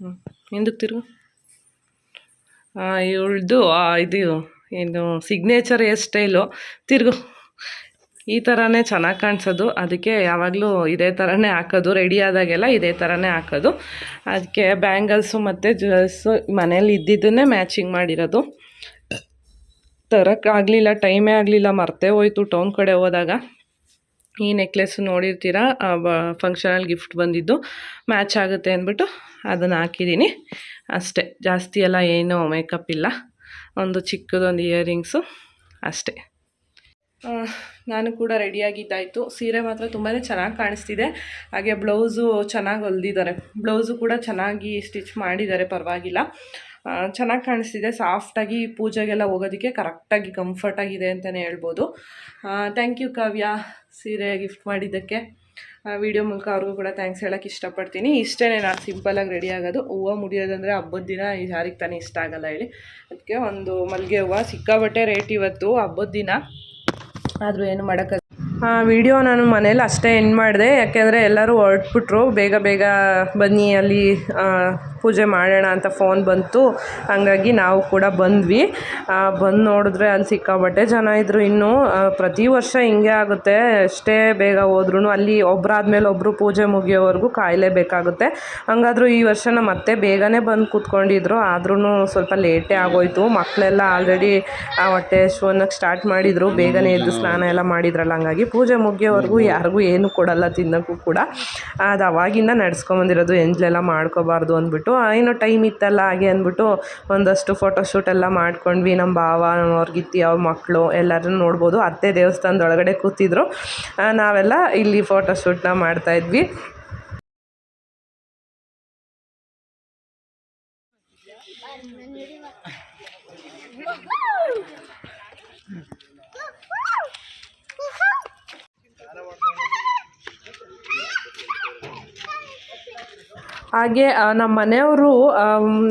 ಹ್ಞೂ ಹಿಂದಕ್ಕೆ ತಿರುಗು. ಇವಳ್ದು ಇದು. ಏನು ಸಿಗ್ನೇಚರ್ ಹೇರ್ ಸ್ಟೈಲು ತಿರುಗು ಈ ಥರನೇ ಚೆನ್ನಾಗಿ ಕಾಣಿಸೋದು. ಅದಕ್ಕೆ ಯಾವಾಗಲೂ ಇದೇ ಥರನೇ ಹಾಕೋದು. ರೆಡಿ ಆದಾಗೆಲ್ಲ ಇದೇ ಥರನೇ ಹಾಕೋದು. ಅದಕ್ಕೆ ಬ್ಯಾಂಗಲ್ಸು ಮತ್ತು ಜ್ಯುವೆಲ್ಸು ಮನೇಲಿ ಇದ್ದಿದ್ದನ್ನೇ ಮ್ಯಾಚಿಂಗ್ ಮಾಡಿರೋದು. ತರೋಕ್ಕಾಗಲಿಲ್ಲ ಟೈಮೇ ಆಗಲಿಲ್ಲ, ಮರ್ತೇ ಹೋಯ್ತು ಟೌನ್ ಕಡೆ ಹೋದಾಗ. ಈ ನೆಕ್ಲೆಸ್ ನೋಡಿರ್ತೀರ ಫಂಕ್ಷನಲ್ಲಿ ಗಿಫ್ಟ್ ಬಂದಿದ್ದು. ಮ್ಯಾಚ್ ಆಗುತ್ತೆ ಅಂದ್ಬಿಟ್ಟು ಅದನ್ನು ಹಾಕಿದ್ದೀನಿ. ಅಷ್ಟೇ. ಜಾಸ್ತಿ ಎಲ್ಲ ಏನೂ ಮೇಕಪ್ ಇಲ್ಲ. ಒಂದು ಚಿಕ್ಕದೊಂದು ಇಯರಿಂಗ್ಸು ಅಷ್ಟೇ. ನಾನು ಕೂಡ ರೆಡಿಯಾಗಿದ್ದಾಯಿತು. ಸೀರೆ ಮಾತ್ರ ತುಂಬಾ ಚೆನ್ನಾಗಿ ಕಾಣಿಸ್ತಿದೆ. ಹಾಗೆ ಬ್ಲೌಸು ಚೆನ್ನಾಗಿ ಹೊಲ್ದಿದ್ದಾರೆ. ಬ್ಲೌಸು ಕೂಡ ಚೆನ್ನಾಗಿ ಸ್ಟಿಚ್ ಮಾಡಿದ್ದಾರೆ, ಪರವಾಗಿಲ್ಲ. ಚೆನ್ನಾಗಿ ಕಾಣಿಸ್ತಿದೆ. ಸಾಫ್ಟಾಗಿ ಪೂಜೆಗೆಲ್ಲ ಹೋಗೋದಕ್ಕೆ ಕರೆಕ್ಟಾಗಿ ಕಂಫರ್ಟಾಗಿದೆ ಅಂತಲೇ ಹೇಳ್ಬೋದು. ಥ್ಯಾಂಕ್ ಯು ಕಾವ್ಯ ಸೀರೆ ಗಿಫ್ಟ್ ಮಾಡಿದ್ದಕ್ಕೆ. ವಿಡಿಯೋ ಮೂಲಕ ಅವ್ರಿಗೂ ಕೂಡ ಥ್ಯಾಂಕ್ಸ್ ಹೇಳೋಕ್ಕೆ ಇಷ್ಟಪಡ್ತೀನಿ. ಇಷ್ಟೇ ನಾನು ಸಿಂಪಲಾಗಿ ರೆಡಿ ಆಗೋದು. ಹೂವು ಮುಡಿಯೋದಂದರೆ ಹಬ್ಬದ ದಿನ ಯಾರಿಗೆ ತಾನೇ ಇಷ್ಟ ಆಗಲ್ಲ ಹೇಳಿ. ಅದಕ್ಕೆ ಒಂದು ಮಲ್ಲಿಗೆ ಹೂವು ಸಿಕ್ಕಾಬಟ್ಟೆ ರೇಟ್ ಇವತ್ತು ಹಬ್ಬದ ದಿನ. ಆದರೂ ಏನು ಮಾಡೋಕ್ಕ ವಿಡಿಯೋ ನಾನು ಮನೇಲಿ ಅಷ್ಟೇ ಎಂಡ್ ಮಾಡಿದೆ. ಯಾಕೆಂದರೆ ಎಲ್ಲರೂ ಹೊರಟ್ಬಿಟ್ರು. ಬೇಗ ಬೇಗ ಬನ್ನಿ, ಅಲ್ಲಿ ಪೂಜೆ ಮಾಡೋಣ ಅಂತ ಫೋನ್ ಬಂತು. ಹಾಗಾಗಿ ನಾವು ಕೂಡ ಬಂದ್ವಿ. ಬಂದು ನೋಡಿದ್ರೆ ಅಲ್ಲಿ ಸಿಕ್ಕಾಬಟ್ಟೆ ಜನ ಇದ್ದರು ಇನ್ನೂ. ಪ್ರತಿ ವರ್ಷ ಹಿಂಗೆ ಆಗುತ್ತೆ. ಎಷ್ಟೇ ಬೇಗ ಹೋದ್ರೂ ಅಲ್ಲಿ ಒಬ್ಬರಾದ್ಮೇಲೆ ಒಬ್ಬರು ಪೂಜೆ ಮುಗಿಯೋವರೆಗೂ ಕಾಯಲೇಬೇಕಾಗುತ್ತೆ ಹಂಗಾದ್ರೂ ಈ ವರ್ಷ ನಮ್ಮ ಮತ್ತೆ ಬೇಗನೆ ಬಂದು ಕೂತ್ಕೊಂಡಿದ್ರು. ಆದ್ರೂ ಸ್ವಲ್ಪ ಲೇಟೇ ಆಗೋಯ್ತು. ಮಕ್ಕಳೆಲ್ಲ ಆಲ್ರೆಡಿ ಆ ಹೊಟ್ಟೆ ಶೂನಕ್ಕೆ ಸ್ಟಾರ್ಟ್ ಮಾಡಿದರು. ಬೇಗನೆ ಎದ್ದು ಸ್ನಾನ ಎಲ್ಲ ಮಾಡಿದ್ರಲ್ಲ. ಹಂಗಾಗಿ ಪೂಜೆ ಮುಗಿಯೋವರೆಗೂ ಯಾರಿಗೂ ಏನು ಕೊಡಲ್ಲ ತಿನ್ನೋಕ್ಕೂ ಕೂಡ. ಅದು ಅವಾಗಿಂದ ನಡ್ಸ್ಕೊಂಬಂದಿರೋದು ಎಂಜ್ಲೆಲ್ಲ ಮಾಡ್ಕೋಬಾರ್ದು ಅಂದ್ಬಿಟ್ಟು. ಏನೋ ಟೈಮ್ ಇತ್ತಲ್ಲ ಹಾಗೆ ಅಂದ್ಬಿಟ್ಟು ಒಂದಷ್ಟು ಫೋಟೋಶೂಟ್ ಎಲ್ಲ ಮಾಡ್ಕೊಂಡ್ವಿ. ನಮ್ಮ ಭಾವ ಅವ್ರ ಗಿತ್ತಿ ಅವ್ರ ಮಕ್ಕಳು ಎಲ್ಲರನ್ನು ನೋಡ್ಬೋದು. ಅತ್ತೆ ದೇವಸ್ಥಾನದೊಳಗಡೆ ಕೂತಿದ್ರು. ನಾವೆಲ್ಲ ಇಲ್ಲಿ ಫೋಟೋಶೂಟ್ನ ಮಾಡ್ತಾಯಿದ್ವಿ ಹಾಗೆ ನಮ್ಮ ಮನೆಯವರು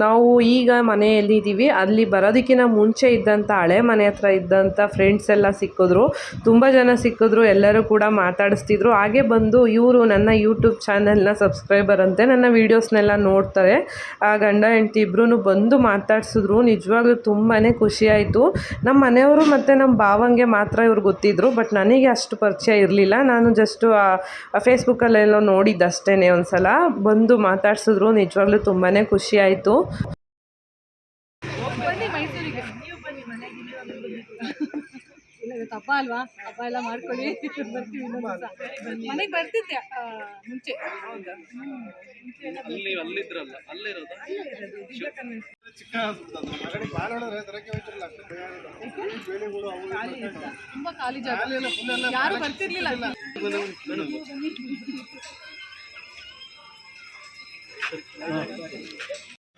ನಾವು ಈಗ ಮನೆಯಲ್ಲಿದ್ದೀವಿ ಅಲ್ಲಿ ಬರೋದಕ್ಕಿಂತ ಮುಂಚೆ ಇದ್ದಂಥ ಹಳೆ ಮನೆ ಹತ್ರ ಇದ್ದಂಥ ಫ್ರೆಂಡ್ಸ್ ಎಲ್ಲ ಸಿಕ್ಕಿದ್ರು. ತುಂಬ ಜನ ಸಿಕ್ಕಿದ್ರು, ಎಲ್ಲರೂ ಕೂಡ ಮಾತಾಡಿಸ್ತಿದ್ರು. ಹಾಗೆ ಬಂದು ಇವರು ನನ್ನ ಯೂಟ್ಯೂಬ್ ಚಾನೆಲ್ನ ಸಬ್ಸ್ಕ್ರೈಬರ್ ಅಂತೆ ನನ್ನ ವೀಡಿಯೋಸ್ನೆಲ್ಲ ನೋಡ್ತಾರೆ. ಆ ಗಂಡ, ಹೆಂಡ್ತಿ ಇಬ್ಬರೂ ಬಂದು ಮಾತಾಡಿಸಿದ್ರು. ನಿಜವಾಗ್ಲೂ ತುಂಬಾ ಖುಷಿಯಾಯಿತು ನಮ್ಮ ಮನೆಯವರು ಮತ್ತು ನಮ್ಮ ಭಾವಂಗೆ ಮಾತ್ರ ಇವ್ರು ಗೊತ್ತಿದ್ರು. ಬಟ್ ನನಗೆ ಅಷ್ಟು ಪರಿಚಯ ಇರಲಿಲ್ಲ. ನಾನು ಜಸ್ಟು ಫೇಸ್ಬುಕ್ಕಲ್ಲೆಲ್ಲೋ ನೋಡಿದ್ದಷ್ಟೇ ಒಂದು ಸಲ ಬಂದು ಮಾತಾಡ್ಸಿದ್ರು ನಿಜವಾಗ್ಲೂ ತುಂಬಾನೇ ಖುಷಿ ಆಯಿತು. ಹಬ್ಬ ಅಲ್ವಾ? ಹಬ್ಬ ಎಲ್ಲ ಮಾಡ್ಕೊಳ್ಳಿ. ಬರ್ತೀವಿ ಮನೆಗೆ ಬರ್ತಿದ್ದೆ ಮುಂಚೆ. ತುಂಬಾ ಖಾಲಿ ಜಾಗ. ಯಾರು ಬರ್ತಿರ್ಲಿಲ್ಲ. No.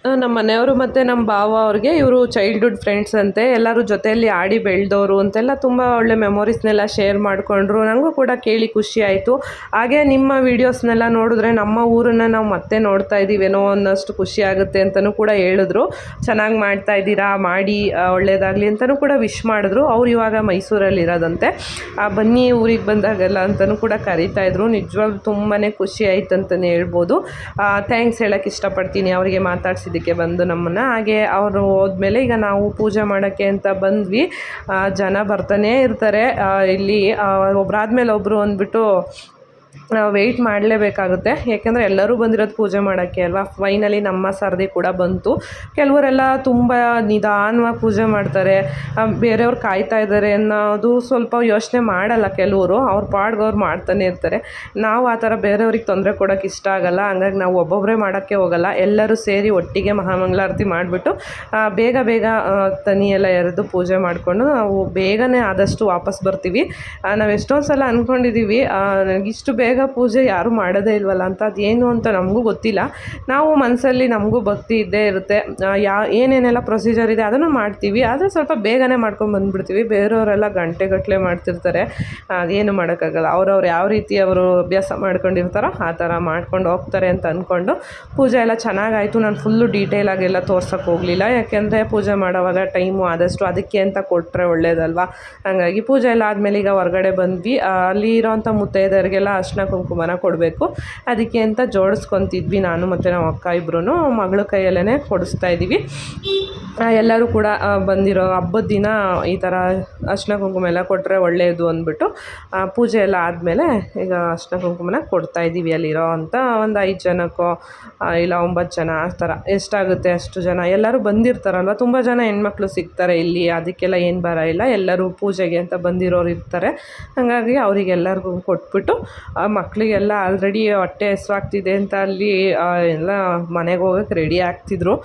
ನಮ್ಮ ಮನೆಯವರು ಮತ್ತು ನಮ್ಮ ಭಾವ ಅವ್ರಿಗೆ ಇವರು ಚೈಲ್ಡ್ಹುಡ್ ಫ್ರೆಂಡ್ಸ್ ಅಂತೆ ಎಲ್ಲರೂ ಜೊತೆಯಲ್ಲಿ ಆಡಿ ಬೆಳೆದವರು ಅಂತೆಲ್ಲ ತುಂಬ ಒಳ್ಳೆ ಮೆಮೊರೀಸ್ನೆಲ್ಲ ಶೇರ್ ಮಾಡಿಕೊಂಡ್ರು. ನನಗೂ ಕೂಡ ಕೇಳಿ ಖುಷಿ ಆಯಿತು. ಹಾಗೆ ನಿಮ್ಮ ವೀಡಿಯೋಸ್ನೆಲ್ಲ ನೋಡಿದ್ರೆ ನಮ್ಮ ಊರನ್ನು ನಾವು ಮತ್ತೆ ನೋಡ್ತಾ ಇದ್ದೀವೇನೋ ಅನ್ನೋಷ್ಟು ಖುಷಿ ಆಗುತ್ತೆ ಅಂತಲೂ ಕೂಡ ಹೇಳಿದ್ರು. ಚೆನ್ನಾಗಿ ಮಾಡ್ತಾ ಇದ್ದೀರಾ? ಮಾಡಿ ಒಳ್ಳೆಯದಾಗಲಿ ಒಳ್ಳೇದಾಗಲಿ ಅಂತಲೂ ಕೂಡ ವಿಶ್ ಮಾಡಿದ್ರು. ಅವ್ರು ಇವಾಗ ಮೈಸೂರಲ್ಲಿ ಇರೋದಂತೆ. ಆ, ಬನ್ನಿ ಊರಿಗೆ ಬಂದಾಗೆಲ್ಲ ಅಂತಲೂ ಕೂಡ ಕರೀತಾ ಇದ್ರು. ನಿಜವಾಗ್ಲೂ ತುಂಬಾ ಖುಷಿ ಆಯ್ತು ಅಂತಲೇ ಹೇಳ್ಬೋದು ಥ್ಯಾಂಕ್ಸ್ ಹೇಳೋಕ್ಕೆ ಇಷ್ಟಪಡ್ತೀನಿ. ಅವರಿಗೆ ಮಾತಾಡ್ಸಿದ್ದಕ್ಕೆ ಬಂದು ನಮ್ಮನ್ನು. ಹಾಗೆ ಅವರು ಹೋದ್ಮೇಲೆ ಈಗ ನಾವು ಪೂಜೆ ಮಾಡೋಕ್ಕೆ ಅಂತ ಬಂದ್ವಿ. ಜನ ಬರ್ತಾನೇ ಇರ್ತಾರೆ. ಇಲ್ಲಿ ಒಬ್ಬರಾದ್ಮೇಲೆ ಒಬ್ಬರು ಅಂದ್ಬಿಟ್ಟು ವೆಯ್ಟ್ ಮಾಡಲೇಬೇಕಾಗುತ್ತೆ. ಯಾಕೆಂದರೆ ಎಲ್ಲರೂ ಬಂದಿರೋದು ಪೂಜೆ ಮಾಡೋಕ್ಕೆ ಅಲ್ವಾ? ಫೈನಲಿ ನಮ್ಮ ಸರದಿ ಕೂಡ ಬಂತು. ಕೆಲವರೆಲ್ಲ ತುಂಬ ನಿಧಾನವಾಗಿ ಪೂಜೆ ಮಾಡ್ತಾರೆ. ಬೇರೆಯವ್ರು ಕಾಯ್ತಾ ಇದ್ದಾರೆ ಅನ್ನೋದು ಸ್ವಲ್ಪ ಯೋಚನೆ ಮಾಡಲ್ಲ ಕೆಲವರು. ಅವ್ರ ಪಾಡ್ಗೆ ಅವ್ರು ಮಾಡ್ತಾನೆ ಇರ್ತಾರೆ. ನಾವು ಆ ಥರ ಬೇರೆಯವ್ರಿಗೆ ತೊಂದರೆ ಕೊಡೋಕ್ಕೆ ಇಷ್ಟ ಆಗಲ್ಲ. ಹಂಗಾಗಿ ನಾವು ಒಬ್ಬೊಬ್ಬರೇ ಮಾಡೋಕ್ಕೆ ಹೋಗಲ್ಲ. ಎಲ್ಲರೂ ಸೇರಿ ಒಟ್ಟಿಗೆ ಮಹಾಮಂಗಳಾರತಿ ಮಾಡಿಬಿಟ್ಟು ಬೇಗ ಬೇಗ ತನಿ ಎಲ್ಲ ಎರೆದು ಪೂಜೆ ಮಾಡಿಕೊಂಡು ನಾವು ಬೇಗನೆ ಆದಷ್ಟು ವಾಪಸ್ ಬರ್ತೀವಿ. ನಾವು ಎಷ್ಟೊಂದು ಸಲ ಅಂದ್ಕೊಂಡಿದ್ದೀವಿ ನನಗಿಷ್ಟು ಬೇಗ ಪೂಜೆ ಯಾರೂ ಮಾಡೋದೇ ಇಲ್ವಲ್ಲ? ಅಂತ ಅದೇನು ಅಂತ ನಮಗೂ ಗೊತ್ತಿಲ್ಲ. ನಾವು ಮನಸ್ಸಲ್ಲಿ ನಮಗೂ ಭಕ್ತಿ ಇದ್ದೇ ಇರುತ್ತೆ. ಯಾ, ಏನೇನೆಲ್ಲ ಪ್ರೊಸೀಜರ್ ಇದೆ ಅದನ್ನು ಮಾಡ್ತೀವಿ. ಆದರೆ ಸ್ವಲ್ಪ ಬೇಗನೆ ಮಾಡ್ಕೊಂಡು ಬಂದುಬಿಡ್ತೀವಿ. ಬೇರೆಯವರೆಲ್ಲ ಗಂಟೆಗಟ್ಟಲೆ ಮಾಡ್ತಿರ್ತಾರೆ. ಅದೇನು ಮಾಡೋಕ್ಕಾಗಲ್ಲ. ಅವ್ರವ್ರು ಯಾವ ರೀತಿ ಅವರು ಅಭ್ಯಾಸ ಮಾಡ್ಕೊಂಡಿರ್ತಾರೋ ಆ ಥರ ಮಾಡ್ಕೊಂಡು ಹೋಗ್ತಾರೆ ಅಂತ ಅಂದ್ಕೊಂಡು ಪೂಜೆ ಎಲ್ಲ ಚೆನ್ನಾಗಾಯಿತು. ನಾನು ಫುಲ್ಲು ಡೀಟೇಲಾಗೆಲ್ಲ ತೋರ್ಸೋಕ್ಕೆ ಹೋಗಲಿಲ್ಲ. ಯಾಕೆಂದರೆ ಪೂಜೆ ಮಾಡೋವಾಗ ಟೈಮು ಆದಷ್ಟು ಅದಕ್ಕೆ ಅಂತ ಕೊಟ್ಟರೆ ಒಳ್ಳೇದಲ್ವಾ? ಹಾಗಾಗಿ ಪೂಜೆ ಎಲ್ಲ ಆದಮೇಲೆ ಈಗ ಹೊರಗಡೆ ಬಂದ್ವಿ. ಅಲ್ಲಿ ಇರೋವಂಥ ಮುತ್ತೈದೆಯರಿಗೆಲ್ಲ ಅರ್ಶಿನ ಕುಂಕುಮನ ಕೊಡಬೇಕು. ಅದಕ್ಕೆ ಅಂತ ಜೋಡಿಸ್ಕೊತಿದ್ವಿ ನಾನು ಮತ್ತು ನಮ್ಮ ಅಕ್ಕ ಇಬ್ಬರೂ ಮಗಳ ಕೈಯಲ್ಲೇ ಕೊಡಿಸ್ತಾ ಇದ್ದೀವಿ ಎಲ್ಲರೂ ಕೂಡ ಬಂದಿರೋ ಹಬ್ಬದ ದಿನ ಈ ಥರ ಅರ್ಶಿನ ಕುಂಕುಮ ಎಲ್ಲ ಕೊಟ್ಟರೆ ಒಳ್ಳೆಯದು ಅಂದ್ಬಿಟ್ಟು ಪೂಜೆ ಎಲ್ಲ ಆದಮೇಲೆ ಈಗ ಅರ್ಶಿನ ಕುಂಕುಮನ ಕೊಡ್ತಾ ಇದ್ದೀವಿ ಅಲ್ಲಿರೋ ಅಂಥ ಒಂದು ಐದು ಜನಕ್ಕೋ ಇಲ್ಲ ಒಂಬತ್ತು ಜನ, ಆ ಥರ ಎಷ್ಟಾಗುತ್ತೆ ಅಷ್ಟು ಜನ. ಎಲ್ಲರೂ ಬಂದಿರ್ತಾರಲ್ವ? ತುಂಬ ಜನ ಹೆಣ್ಮಕ್ಳು ಸಿಗ್ತಾರೆ ಇಲ್ಲಿ, ಅದಕ್ಕೆಲ್ಲ ಏನು ಬರ ಇಲ್ಲ. ಎಲ್ಲರೂ ಪೂಜೆಗೆ ಅಂತ ಬಂದಿರೋರು ಇರ್ತಾರೆ. ಹಾಗಾಗಿ ಅವರಿಗೆಲ್ಲರಿಗೂ ಕೊಟ್ಬಿಟ್ಟು, ಆ ಮಕ್ಕಳಿಗೆಲ್ಲ ಆಲ್ರೆಡಿ ಹೊಟ್ಟೆ ಹಸ್ವಾಗ್ತಿದೆ ಅಂತ ಅಲ್ಲಿ ಎಲ್ಲ ಮನೆಗೆ ಹೋಗೋಕ್ಕೆ ರೆಡಿ ಆಗ್ತಿದ್ರು.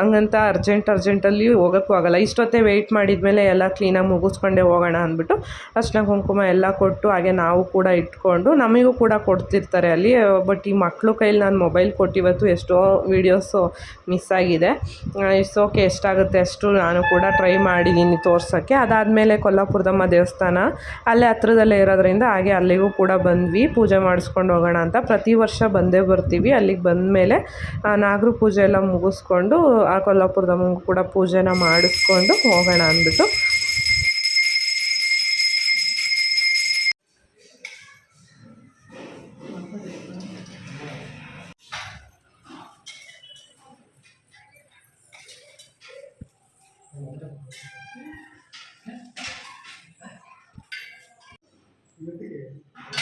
ಹಂಗಂತ ಅರ್ಜೆಂಟ್ ಅರ್ಜೆಂಟಲ್ಲಿ ಹೋಗೋಕ್ಕೂ ಆಗಲ್ಲ. ಇಷ್ಟೊತ್ತೇ ವೆಯ್ಟ್ ಮಾಡಿದ್ಮೇಲೆ ಎಲ್ಲ ಕ್ಲೀನಾಗಿ ಮುಗಿಸ್ಕೊಂಡೇ ಹೋಗೋಣ ಅಂದ್ಬಿಟ್ಟು ಅರ್ಶಿನ ಕುಂಕುಮ ಎಲ್ಲ ಕೊಟ್ಟು ಹಾಗೆ ನಾವು ಕೂಡ ಇಟ್ಕೊಂಡು ನಮಗೂ ಕೂಡ ಕೊಡ್ತಿರ್ತಾರೆ ಅಲ್ಲಿ. ಬಟ್ ಈ ಮಕ್ಕಳು ಕೈಲಿ ನಾನು ಮೊಬೈಲ್ ಕೊಟ್ಟಿವತ್ತು ಎಷ್ಟೋ ವೀಡಿಯೋಸು ಮಿಸ್ ಆಗಿದೆ. ಇಟ್ಸ್ ಓಕೆ ಎಷ್ಟಾಗುತ್ತೆ ಅಷ್ಟು ನಾನು ಕೂಡ ಟ್ರೈ ಮಾಡಿದ್ದೀನಿ ತೋರ್ಸೋಕ್ಕೆ. ಅದಾದಮೇಲೆ ಕೊಲ್ಲಾಪುರದಮ್ಮ ದೇವಸ್ಥಾನ, ಅಲ್ಲೇ ಹತ್ರದಲ್ಲೇ ಇರೋದ್ರಿಂದ ಹಾಗೆ ಅಲ್ಲಿಗೂ ಕೂಡ ಬಂದ್ವಿ. ಪೂಜೆ ಮಾಡಿಸ್ಕೊಂಡು ಹೋಗೋಣ ಅಂತ. ಪ್ರತಿ ವರ್ಷ ಬಂದೇ ಬರ್ತೀವಿ. ಅಲ್ಲಿಗೆ ಬಂದಮೇಲೆ ನಾಗರ ಪೂಜೆ ಎಲ್ಲ ಮುಗಿಸ್ಕೊಂಡು, ಆ, ಕೊಲ್ಲಾಪುರದಮ್ಮಗೂ ಕೂಡ ಪೂಜೆನ ಮಾಡಿಸ್ಕೊಂಡು ಹೋಗೋಣ ಅಂದ್ಬಿಟ್ಟು E eu.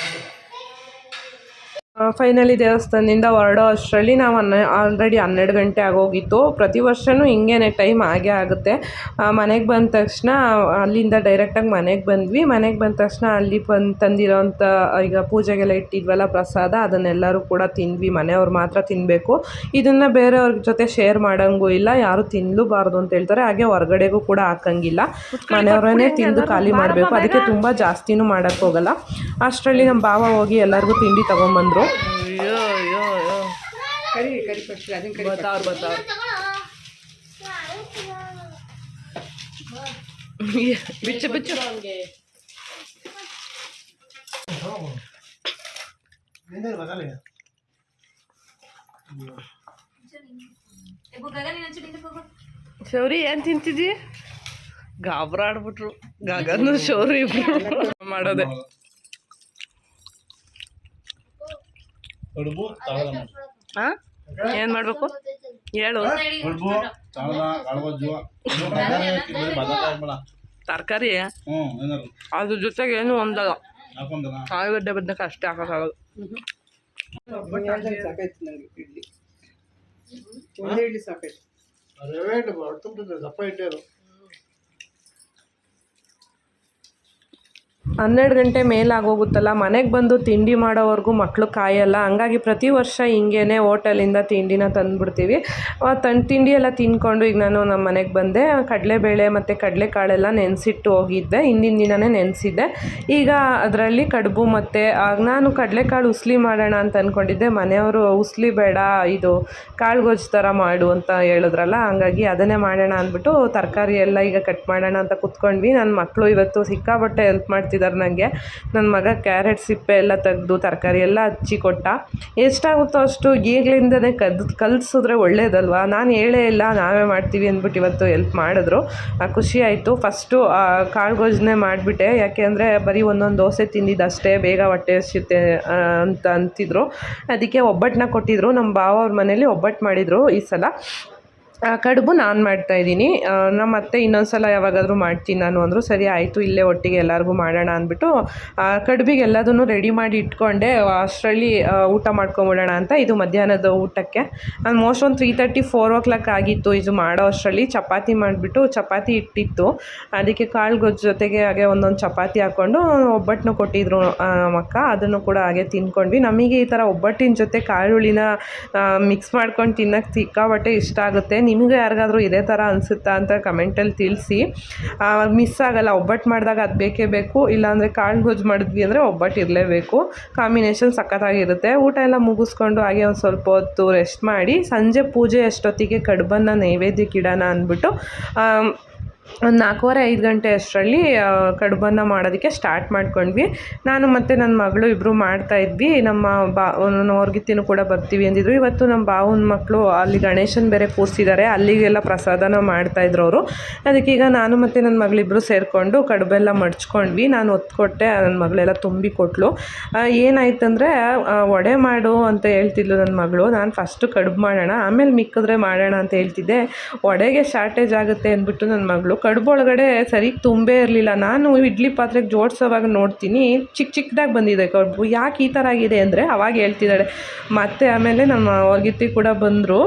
ಫೈನಲಿ ದೇವಸ್ಥಾನದಿಂದ ಹೊರಡೋ ಅಷ್ಟರಲ್ಲಿ ನಾವು ಹನ್ನೆ ಆಲ್ರೆಡಿ ಹನ್ನೆರಡು ಗಂಟೆ ಆಗೋಗಿತ್ತು. ಪ್ರತಿ ವರ್ಷವೂ ಹಿಂಗೇನೆ ಟೈಮ್ ಆಗೇ ಆಗುತ್ತೆ. ಮನೆಗೆ ಬಂದ ತಕ್ಷಣ ಅಲ್ಲಿಂದ ಡೈರೆಕ್ಟಾಗಿ ಮನೆಗೆ ಬಂದ್ವಿ. ಮನೆಗೆ ಬಂದ ತಕ್ಷಣ ಅಲ್ಲಿ ಬಂದು ತಂದಿರೋಂಥ ಈಗ ಪೂಜೆಗೆಲ್ಲ ಇಟ್ಟಿದ್ವಲ್ಲ ಪ್ರಸಾದ ಅದನ್ನೆಲ್ಲರೂ ಕೂಡ ತಿಂದ್ವಿ. ಮನೆಯವ್ರು ಮಾತ್ರ ತಿನ್ನಬೇಕು ಇದನ್ನು ಬೇರೆಯವ್ರ ಜೊತೆ ಶೇರ್ ಮಾಡೋಂಗೂ ಇಲ್ಲ. ಯಾರು ತಿನ್ನಲೂಬಾರ್ದು ಅಂತ ಹೇಳ್ತಾರೆ. ಹಾಗೆ ಹೊರಗಡೆಗೂ ಕೂಡ ಹಾಕಂಗಿಲ್ಲ. ಮನೆಯವರನ್ನೇ ತಿಂದು ಖಾಲಿ ಮಾಡಬೇಕು. ಅದಕ್ಕೆ ತುಂಬ ಜಾಸ್ತಿನೂ ಮಾಡೋಕ್ಕೋಗಲ್ಲ ಅಷ್ಟರಲ್ಲಿ ನಮ್ಮ ಬಾವ ಹೋಗಿ ಎಲ್ಲರಿಗೂ ತಿಂಡಿ ತೊಗೊಂಬಂದರು. ಅಯ್ಯೋ ಅಯ್ಯೋ ಅಯ್ಯೋ ಕರಿ ಕರಿ ಫಸ್ಟ್ ಅದನ್ನ ಕರಿ ಬತ್ತಾವ್ರು ಬತ್ತಾವ್ರು ಬಿಚ್ಚು ಬಿಚ್ಚು ಶೌರಿ ಏನು ತಿಂತಿದ್ದಿ ಗಾಬರಾಡ್ಬಿಟ್ರು ಗಗನು ಶೌರಿ ಇಬ್ರು ಮಾಡೋದೆ ಕಡುಬು ತಾಳದ ಹಾ ಏನು ಮಾಡಬೇಕು? ಹೇಳು. ಕಡುಬು ತಾಳದ ಕಾಳುಗೊಜ್ಜು ತರಕಾರಿ ಅದ್ರ ಜೊತೆಗೆ ಏನು ಒಂದಲ್ಲ. ಆಲೂಗಡ್ಡೆ ಬದನೆಕಾಯಿ ಅಷ್ಟೇ ಹಾಕೋಕ್ಕಾಗಲ್ಲ. ಇಡ್ಲಿ. ಒಂದೇ ಇಡ್ಲಿ ತುಂಬಿದೆ ದಪ್ಪ ಹನ್ನೆರಡು ಗಂಟೆ ಮೇಲಾಗೋಗುತ್ತಲ್ಲ, ಮನೆಗೆ ಬಂದು ತಿಂಡಿ ಮಾಡೋವರೆಗೂ ಮಕ್ಕಳು ಕಾಯಲ್ಲ. ಹಂಗಾಗಿ ಪ್ರತಿ ವರ್ಷ ಹಿಂಗೇ ಹೋಟೆಲಿಂದ ತಿಂಡಿನ ತಂದುಬಿಡ್ತೀವಿ. ತನ್ ತಿಂಡಿ ಎಲ್ಲ ತಿಂದ್ಕೊಂಡು ಈಗ ನಾನು ನಮ್ಮ ಮನೆಗೆ ಬಂದೆ. ಕಡಲೆಬೇಳೆ ಮತ್ತು ಕಡಲೆಕಾಳೆಲ್ಲ ನೆನೆಸಿಟ್ಟು ಹೋಗಿದ್ದೆ. ಹಿಂದಿನ ದಿನವೇ ನೆನೆಸಿದ್ದೆ. ಈಗ ಅದರಲ್ಲಿ ಕಡುಬು ಮತ್ತು ನಾನು ಕಡಲೆಕಾಳು ಉಸ್ಲಿ ಮಾಡೋಣ ಅಂತ ಅಂದ್ಕೊಂಡಿದ್ದೆ ಮನೆಯವರು, ಉಸ್ಲಿ ಬೇಡ, ಇದು ಕಾಳು ಗೊಜ್ಜು ಥರ ಮಾಡು ಅಂತ ಹೇಳಿದ್ರಲ್ಲ, ಹಂಗಾಗಿ ಅದನ್ನೇ ಮಾಡೋಣ ಅಂದ್ಬಿಟ್ಟು ತರಕಾರಿ ಎಲ್ಲ ಈಗ ಕಟ್ ಮಾಡೋಣ ಅಂತ ಕುತ್ಕೊಂಡ್ವಿ. ನನ್ನ ಮಕ್ಕಳು ಇವತ್ತು ಸಿಕ್ಕಾಬಟ್ಟೆ ಹೆಲ್ಪ್ ಮಾಡ್ತಿದ್ದಾರೆ ನನಗೆ ನನ್ನ ಮಗ ಕ್ಯಾರೆಟ್ ಸಿಪ್ಪೆ ಎಲ್ಲ ತೆಗೆದು ತರಕಾರಿ ಎಲ್ಲ ಹಚ್ಚಿ ಕೊಟ್ಟ. ಎಷ್ಟಾಗುತ್ತೋ ಅಷ್ಟು ಈಗಲಿಂದನೇ ಕದ್, ಕಲಿಸಿದ್ರೆ ಒಳ್ಳೇದಲ್ವಾ? ನಾನು ಹೇಳೇ ಇಲ್ಲ, ನಾವೇ ಮಾಡ್ತೀವಿ ಅಂದ್ಬಿಟ್ಟು ಇವತ್ತು ಎಲ್ಪ್ ಮಾಡಿದ್ರು. ಖುಷಿ ಆಯಿತು. ಫಸ್ಟು ಗೋಜನೆ ಮಾಡಿಬಿಟ್ಟೆ. ಯಾಕೆಂದರೆ ಬರೀ ಒಂದೊಂದು ದೋಸೆ ತಿಂದಿದ್ದಷ್ಟೇ, ಬೇಗ ಹೊಟ್ಟೆ ಹಸಿತೆ ಅಂತ ಅಂತಿದ್ರು. ಅದಕ್ಕೆ ಒಬ್ಬಟ್ಟನ್ನ ಕೊಟ್ಟಿದ್ರು. ನಮ್ಮ ಭಾವ ಅವ್ರ ಮನೇಲಿ ಒಬ್ಬಟ್ಟು ಮಾಡಿದರು ಈ ಸಲ. ಕಡುಬು ನಾನು ಮಾಡ್ತಾಯಿದ್ದೀನಿ ನಮ್ಮ ಅತ್ತೆ ಇನ್ನೊಂದು ಸಲ ಯಾವಾಗಾದರೂ ಮಾಡ್ತೀನಿ ನಾನು ಅಂದರು, ಸರಿ, ಆಯಿತು, ಇಲ್ಲೇ ಒಟ್ಟಿಗೆ ಎಲ್ಲರಿಗೂ ಮಾಡೋಣ ಅಂದ್ಬಿಟ್ಟು ಕಡುಬಿಗೆ ಎಲ್ಲದನ್ನು ರೆಡಿ ಮಾಡಿ ಇಟ್ಕೊಂಡೆ, ಅಷ್ಟರಲ್ಲಿ ಊಟ ಮಾಡ್ಕೊಂಬಿಡೋಣ ಅಂತ. ಇದು ಮಧ್ಯಾಹ್ನದ ಊಟಕ್ಕೆ. ನಾನು ಮೋಸ್ಟ್ ಒಂದು three thirty four o'clock ಆಗಿತ್ತು ಇದು ಮಾಡೋ ಅಷ್ಟರಲ್ಲಿ. ಚಪಾತಿ ಮಾಡಿಬಿಟ್ಟು ಚಪಾತಿ ಇಟ್ಟಿತ್ತು. ಅದಕ್ಕೆ ಕಾಳು ಗೊಜ್ಜು ಜೊತೆಗೆ ಹಾಗೆ ಒಂದೊಂದು ಚಪಾತಿ ಹಾಕ್ಕೊಂಡು ಒಬ್ಬಟ್ಟನ್ನು ಕೊಟ್ಟಿದ್ರು ನಮ್ಮಕ್ಕ ಅದನ್ನು ಕೂಡ ಹಾಗೆ ತಿನ್ಕೊಂಡ್ವಿ ನಮಗೆ ಈ ಥರ ಒಬ್ಬಟ್ಟಿನ ಜೊತೆ ಕಾಳುಳಿನ ಮಿಕ್ಸ್ ಮಾಡ್ಕೊಂಡು ತಿನ್ನೋಕ್ಕೆ ಸಿಕ್ಕಾಬಟ್ಟೆ ಇಷ್ಟ ಆಗುತ್ತೆ. ನಿಮಗೆ ಯಾರಿಗಾದರೂ ಇದೇ ಥರ ಅನಿಸುತ್ತಾ ಅಂತ ಕಮೆಂಟಲ್ಲಿ ತಿಳಿಸಿ. ಮಿಸ್ ಆಗಲ್ಲ ಒಬ್ಬಟ್ಟು ಮಾಡಿದಾಗ ಅದು ಬೇಕೇ ಬೇಕು. ಇಲ್ಲಾಂದರೆ ಕಾಳು ಗೊಜ್ಜು ಮಾಡಿದ್ವಿ ಅಂದರೆ ಒಬ್ಬಟ್ಟು ಇರಲೇಬೇಕು. ಕಾಂಬಿನೇಷನ್ ಸಖತ್ತಾಗಿರುತ್ತೆ. ಊಟ ಎಲ್ಲ ಮುಗಿಸ್ಕೊಂಡು ಹಾಗೆ ಒಂದು ಸ್ವಲ್ಪ ಹೊತ್ತು ರೆಸ್ಟ್ ಮಾಡಿ, ಸಂಜೆ ಪೂಜೆ ಅಷ್ಟೊತ್ತಿಗೆ ಕಡುಬನ್ನು ನೈವೇದ್ಯಕ್ಕೆ ಇಡೋಣ ಅಂದ್ಬಿಟ್ಟು ಒಂದು ನಾಲ್ಕೂವರೆ, ಐದು ಗಂಟೆ ಅಷ್ಟರಲ್ಲಿ ಕಡುಬನ್ನು ಮಾಡೋದಕ್ಕೆ ಸ್ಟಾರ್ಟ್ ಮಾಡ್ಕೊಂಡ್ವಿ. ನಾನು ಮತ್ತು ನನ್ನ ಮಗಳು ಇಬ್ಬರು ಮಾಡ್ತಾ ಇದ್ವಿ. ನಮ್ಮ ಬಾ ನೋರ್ಗಿತ್ತಿನೂ ಕೂಡ ಬರ್ತೀವಿ ಅಂದಿದ್ರು. ಇವತ್ತು ನಮ್ಮ ಬಾವನ ಮಕ್ಕಳು ಅಲ್ಲಿ ಗಣೇಶನ ಬೇರೆ ಕೂರಿಸಿದ್ದಾರೆ ಅಲ್ಲಿಗೆಲ್ಲ ಪ್ರಸಾದನ ಮಾಡ್ತಾಯಿದ್ರು ಅವರು. ಅದಕ್ಕೀಗ ನಾನು ಮತ್ತು ನನ್ನ ಮಗಳಿಬ್ಬರು ಸೇರಿಕೊಂಡು ಕಡುಬೆಲ್ಲ ಮಡ್ಚ್ಕೊಂಡ್ವಿ. ನಾನು ಒತ್ಕೊಟ್ಟೆ ನನ್ನ ಮಗಳೆಲ್ಲ ತುಂಬಿ ಕೊಟ್ಲು. ಏನಾಯ್ತಂದರೆ ವಡೆ ಮಾಡು ಅಂತ ಹೇಳ್ತಿದ್ಲು ನನ್ನ ಮಗಳು. ನಾನು ಫಸ್ಟು ಕಡುಬು ಮಾಡೋಣ, ಆಮೇಲೆ ಮಿಕ್ಕಿದ್ರೆ ಮಾಡೋಣ ಅಂತ ಹೇಳ್ತಿದ್ದೆ. ವಡೆಗೆ ಶಾರ್ಟೇಜ್ ಆಗುತ್ತೆ ಅಂದ್ಬಿಟ್ಟು ನನ್ನ ಮಗಳು ಕಡುಬು ಒಳಗಡೆ ಸರಿ ತುಂಬೇ ಇರಲಿಲ್ಲ. ನಾನು ಇಡ್ಲಿ ಪಾತ್ರೆಗೆ ಜೋಡಿಸೋವಾಗ ನೋಡ್ತೀನಿ ಚಿಕ್ಕ ಚಿಕ್ಕದಾಗಿ ಬಂದಿದೆ ಕಡುಬು. ಯಾಕೆ ಈ ಥರ ಆಗಿದೆ ಅಂದರೆ ಅವಾಗ ಹೇಳ್ತಿದ್ದಾಳೆ. ಮತ್ತೆ ಆಮೇಲೆ ನಮ್ಮ ಹೊರ್ಗಿತ್ತಿ ಕೂಡ ಬಂದರು.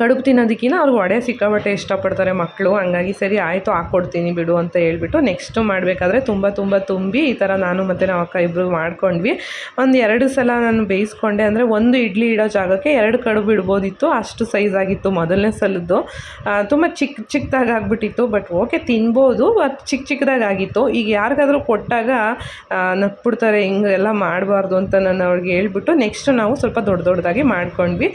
ಕಡುಬು ತಿನ್ನೋದಕ್ಕಿಂತ ಅವ್ರಿಗೆ ವಡೆ ಸಿಕ್ಕಾಪಟ್ಟೆ ಇಷ್ಟಪಡ್ತಾರೆ ಮಕ್ಕಳು ಹಂಗಾಗಿ ಸರಿ, ಆಯಿತು ಹಾಕ್ಕೊಡ್ತೀನಿ ಬಿಡು ಅಂತ ಹೇಳ್ಬಿಟ್ಟು ನೆಕ್ಸ್ಟು ಮಾಡಬೇಕಾದ್ರೆ ತುಂಬ ತುಂಬ ತುಂಬಿ ಈ ಥರ ನಾನು ಮತ್ತು ನಮ್ಮ ಅಕ್ಕ ಇಬ್ಬರು ಮಾಡ್ಕೊಂಡ್ವಿ. ಒಂದು ಎರಡು ಸಲ ನಾನು ಬೇಯಿಸ್ಕೊಂಡೆ. ಅಂದರೆ ಒಂದು ಇಡ್ಲಿ ಇಡೋ ಜಾಗಕ್ಕೆ ಎರಡು ಕಡುಬು ಇಡ್ಬೋದಿತ್ತು. ಅಷ್ಟು ಸೈಜ್ ಆಗಿತ್ತು ಮೊದಲನೇ ಸಲದ್ದು. ತುಂಬ ಚಿಕ್ಕ ಚಿಕ್ಕದಾಗಿ ಆಗಿಬಿಟ್ಟಿತ್ತು, ಬಟ್ ಓಕೆ, ತಿನ್ಬೋದು, ಬಟ್ ಚಿಕ್ಕ ಆಗಿತ್ತು. ಈಗ ಯಾರಿಗಾದರೂ ಕೊಟ್ಟಾಗ ನಕ್ಬಿಡ್ತಾರೆ ಹಿಂಗೆಲ್ಲ ಮಾಡಬಾರ್ದು ಅಂತ ನಾನು ಅವ್ರಿಗೆ ಹೇಳ್ಬಿಟ್ಟು ನೆಕ್ಸ್ಟ್ ನಾವು ಸ್ವಲ್ಪ ದೊಡ್ಡ ದೊಡ್ಡದಾಗಿ ಮಾಡ್ಕೊಂಡ್ವಿ.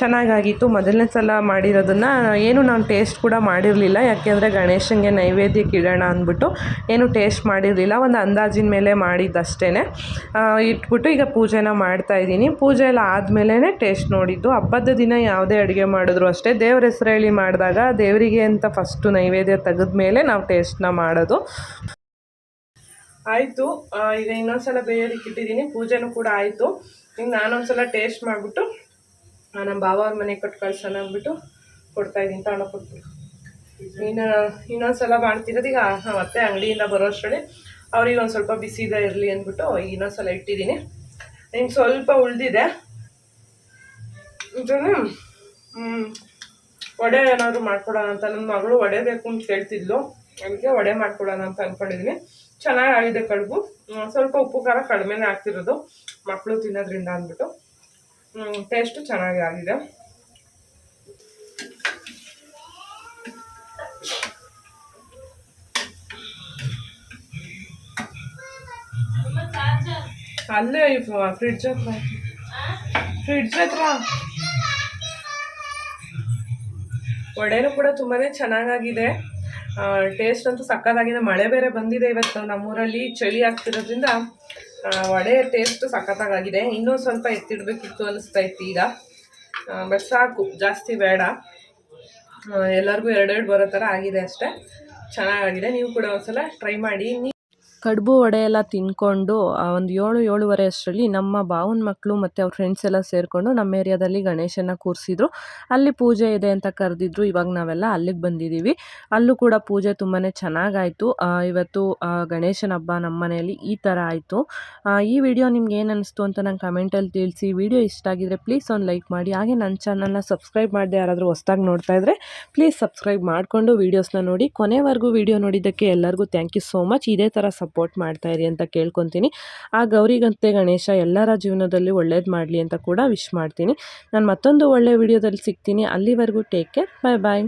ಚೆನ್ನಾಗಾಗಿತ್ತು ಮೊದಲನೇ ಸಲ ಮಾಡಿರೋದನ್ನು ಏನು ನಾನು ಟೇಸ್ಟ್ ಕೂಡ ಮಾಡಿರಲಿಲ್ಲ. ಯಾಕೆಂದರೆ ಗಣೇಶನಿಗೆ ನೈವೇದ್ಯಕ್ಕೆ ಇಡೋಣ ಅಂದ್ಬಿಟ್ಟು ಏನು ಟೇಸ್ಟ್ ಮಾಡಿರಲಿಲ್ಲ. ಒಂದು ಅಂದಾಜಿನ ಮೇಲೆ ಮಾಡಿದ್ದಷ್ಟೇ ಇಟ್ಬಿಟ್ಟು ಈಗ ಪೂಜೆನ ಮಾಡ್ತಾ ಇದ್ದೀನಿ. ಪೂಜೆ ಎಲ್ಲ ಆದಮೇಲೆ ಟೇಸ್ಟ್ ನೋಡಿದ್ದು. ಹಬ್ಬದ ದಿನ ಯಾವುದೇ ಅಡುಗೆ ಮಾಡಿದ್ರು ಅಷ್ಟೇ. ದೇವ್ರ ಹೆಸರು ಮಾಡಿದಾಗ ದೇವರಿಗೆ ಅಂತ ಫಸ್ಟು ನೈವೇದ್ಯ ತೆಗೆದ ಮೇಲೆ ನಾವು ಟೇಸ್ಟ್ನ ಮಾಡೋದು. ಆಯಿತು. ಈಗ ಇನ್ನೊಂದ್ಸಲ ಬೇಯೋದಕ್ಕೆ ಇಟ್ಟಿದ್ದೀನಿ ಪೂಜೆನೂ ಕೂಡ ಆಯಿತು. ಈಗ ನಾನೊಂದ್ಸಲ ಟೇಸ್ಟ್ ಮಾಡಿಬಿಟ್ಟು ನಮ್ಮ ಬಾವ ಅವ್ರ ಮನೆಗೆ ಕೊಟ್ಟು ಕಳ್ಸೋಣ ಅಂದ್ಬಿಟ್ಟು ಕೊಡ್ತಾ ಇದ್ದೀನಿ ತಗೊಂಡು ಕೊಟ್ಬಿಟ್ಟು ಇನ್ನು ಇನ್ನೊಂದ್ಸಲ ಮಾಡ್ತಿರೋದು ಈಗ ಮತ್ತೆ ಅಂಗಡಿಯಿಂದ ಬರೋ ಅಷ್ಟರಲ್ಲಿ ಅವ್ರಿಗೆ ಒಂದು ಸ್ವಲ್ಪ ಬಿಸಿದ ಇರಲಿ ಅಂದ್ಬಿಟ್ಟು ಈಗ ಇನ್ನೊಂದ್ಸಲ ಇಟ್ಟಿದ್ದೀನಿ. ಇನ್ನು ಸ್ವಲ್ಪ ಉಳಿದಿದೆ. ಇದನ್ನು ವಡೆ ಏನಾದರೂ ಮಾಡ್ಕೊಡೋಣ ಅಂತ ನನ್ನ ಮಗಳು ವಡೆ ಬೇಕು ಅಂತ ಕೇಳ್ತಿದ್ಲು ಅದಕ್ಕೆ ವಡೆ ಮಾಡ್ಕೊಡೋಣ ಅಂತ ಅಂದ್ಕೊಂಡಿದ್ದೀನಿ ಚೆನ್ನಾಗಾಗಿದೆ ಕಡುಬು. ಹ್ಮ್, ಸ್ವಲ್ಪ ಉಪ್ಪು ಖಾರ ಕಡಿಮೆನೇ ಆಗ್ತಿರೋದು ಮಕ್ಕಳು ತಿನ್ನೋದ್ರಿಂದ ಅಂದ್ಬಿಟ್ಟು. ಟೇಸ್ಟು ಚೆನ್ನಾಗಿ ಆಗಿದೆ. ಅಲ್ಲೇ ಫ್ರಿಡ್ಜ್ ಹತ್ರ. ಫ್ರಿಡ್ಜ್ ಹತ್ರ. ವಡೆನೂ ಕೂಡ ತುಂಬಾ ಚೆನ್ನಾಗಾಗಿದೆ. ಟೇಸ್ಟ್ ಅಂತೂ ಸಕ್ಕದಾಗಿದೆ ಮಳೆ ಬೇರೆ ಬಂದಿದೆ ಇವತ್ತು ನಮ್ಮೂರಲ್ಲಿ. ಚಳಿ ಆಗ್ತಿರೋದ್ರಿಂದ ವಡೆ ಟೇಸ್ಟ್ ಸಖತ್ತಾಗಿದೆ ಇನ್ನೂ ಸ್ವಲ್ಪ ಎತ್ತಿಡಬೇಕಿತ್ತು ಇತ್ತು ಈಗ. ಬಟ್ ಸಾಕು, ಜಾಸ್ತಿ ಬೇಡ. ಎಲ್ಲರಿಗೂ ಎರಡೆರಡು ಬರೋ ಥರ ಆಗಿದೆ ಅಷ್ಟೇ. ಚೆನ್ನಾಗಾಗಿದೆ. ನೀವು ಕೂಡ ಒಂದ್ಸಲ ಟ್ರೈ ಮಾಡಿ. ಕಡುಬು ವಡೆ ಎಲ್ಲ ಆ, ಒಂದು ಏಳು ಏಳುವರೆ ಅಷ್ಟರಲ್ಲಿ ನಮ್ಮ ಭಾವನ ಮಕ್ಕಳು ಮತ್ತು ಅವ್ರ ಫ್ರೆಂಡ್ಸ್ ಎಲ್ಲ ಸೇರಿಕೊಂಡು ನಮ್ಮ ಏರಿಯಾದಲ್ಲಿ ಗಣೇಶನ ಕೂರಿಸಿದ್ರು. ಅಲ್ಲಿ ಪೂಜೆ ಇದೆ ಅಂತ ಕರೆದಿದ್ರು ಇವಾಗ ನಾವೆಲ್ಲ ಅಲ್ಲಿಗೆ ಬಂದಿದ್ದೀವಿ ಅಲ್ಲೂ ಕೂಡ ಪೂಜೆ ತುಂಬಾ ಚೆನ್ನಾಗಾಯಿತು. ಇವತ್ತು ಗಣೇಶನ ಹಬ್ಬ ನಮ್ಮ ಮನೆಯಲ್ಲಿ ಈ ಥರ ಆಯಿತು. ಈ ವಿಡಿಯೋ ನಿಮ್ಗೆ ಏನು ಅನ್ನಿಸ್ತು ಅಂತ ನಂಗೆ ಕಮೆಂಟಲ್ಲಿ ತಿಳಿಸಿ. ವಿಡಿಯೋ ಇಷ್ಟ ಆಗಿದ್ರೆ ಪ್ಲೀಸ್ ಒಂದು ಲೈಕ್ ಮಾಡಿ. ಹಾಗೆ ನನ್ನ ಚಾನಲ್ನ ಸಬ್ಸ್ಕ್ರೈಬ್ ಮಾಡದೆ ಯಾರಾದರೂ ಹೊಸ್ದಾಗಿ ನೋಡ್ತಾ ಇದ್ದರೆ ಪ್ಲೀಸ್ ಸಬ್ಸ್ಕ್ರೈಬ್ ಮಾಡಿಕೊಂಡು ವೀಡಿಯೋಸ್ನ ನೋಡಿ. ಕೊನೆವರೆಗೂ ವಿಡಿಯೋ ನೋಡಿದ್ದಕ್ಕೆ ಎಲ್ಲರಿಗೂ ಥ್ಯಾಂಕ್ ಯು ಸೋ ಮಚ್ ಇದೇ ಥರ ಸಪೋರ್ಟ್ ಮಾಡ್ತಾ ಇರಿ ಅಂತ ಕೇಳ್ಕೊತೀನಿ. ಆ ಗೌರಿಗಂತೆ ಗಣೇಶ ಎಲ್ಲರ ಜೀವನದಲ್ಲಿ ಒಳ್ಳೇದು ಮಾಡಲಿ ಅಂತ ಕೂಡ ವಿಶ್ ಮಾಡ್ತೀನಿ. ನಾನು ಮತ್ತೊಂದು ಒಳ್ಳೆಯ ವಿಡಿಯೋದಲ್ಲಿ ಸಿಗ್ತೀನಿ. ಅಲ್ಲಿವರೆಗೂ ಟೇಕ್ ಕೇರ್ ಬಾಯ್ ಬಾಯ್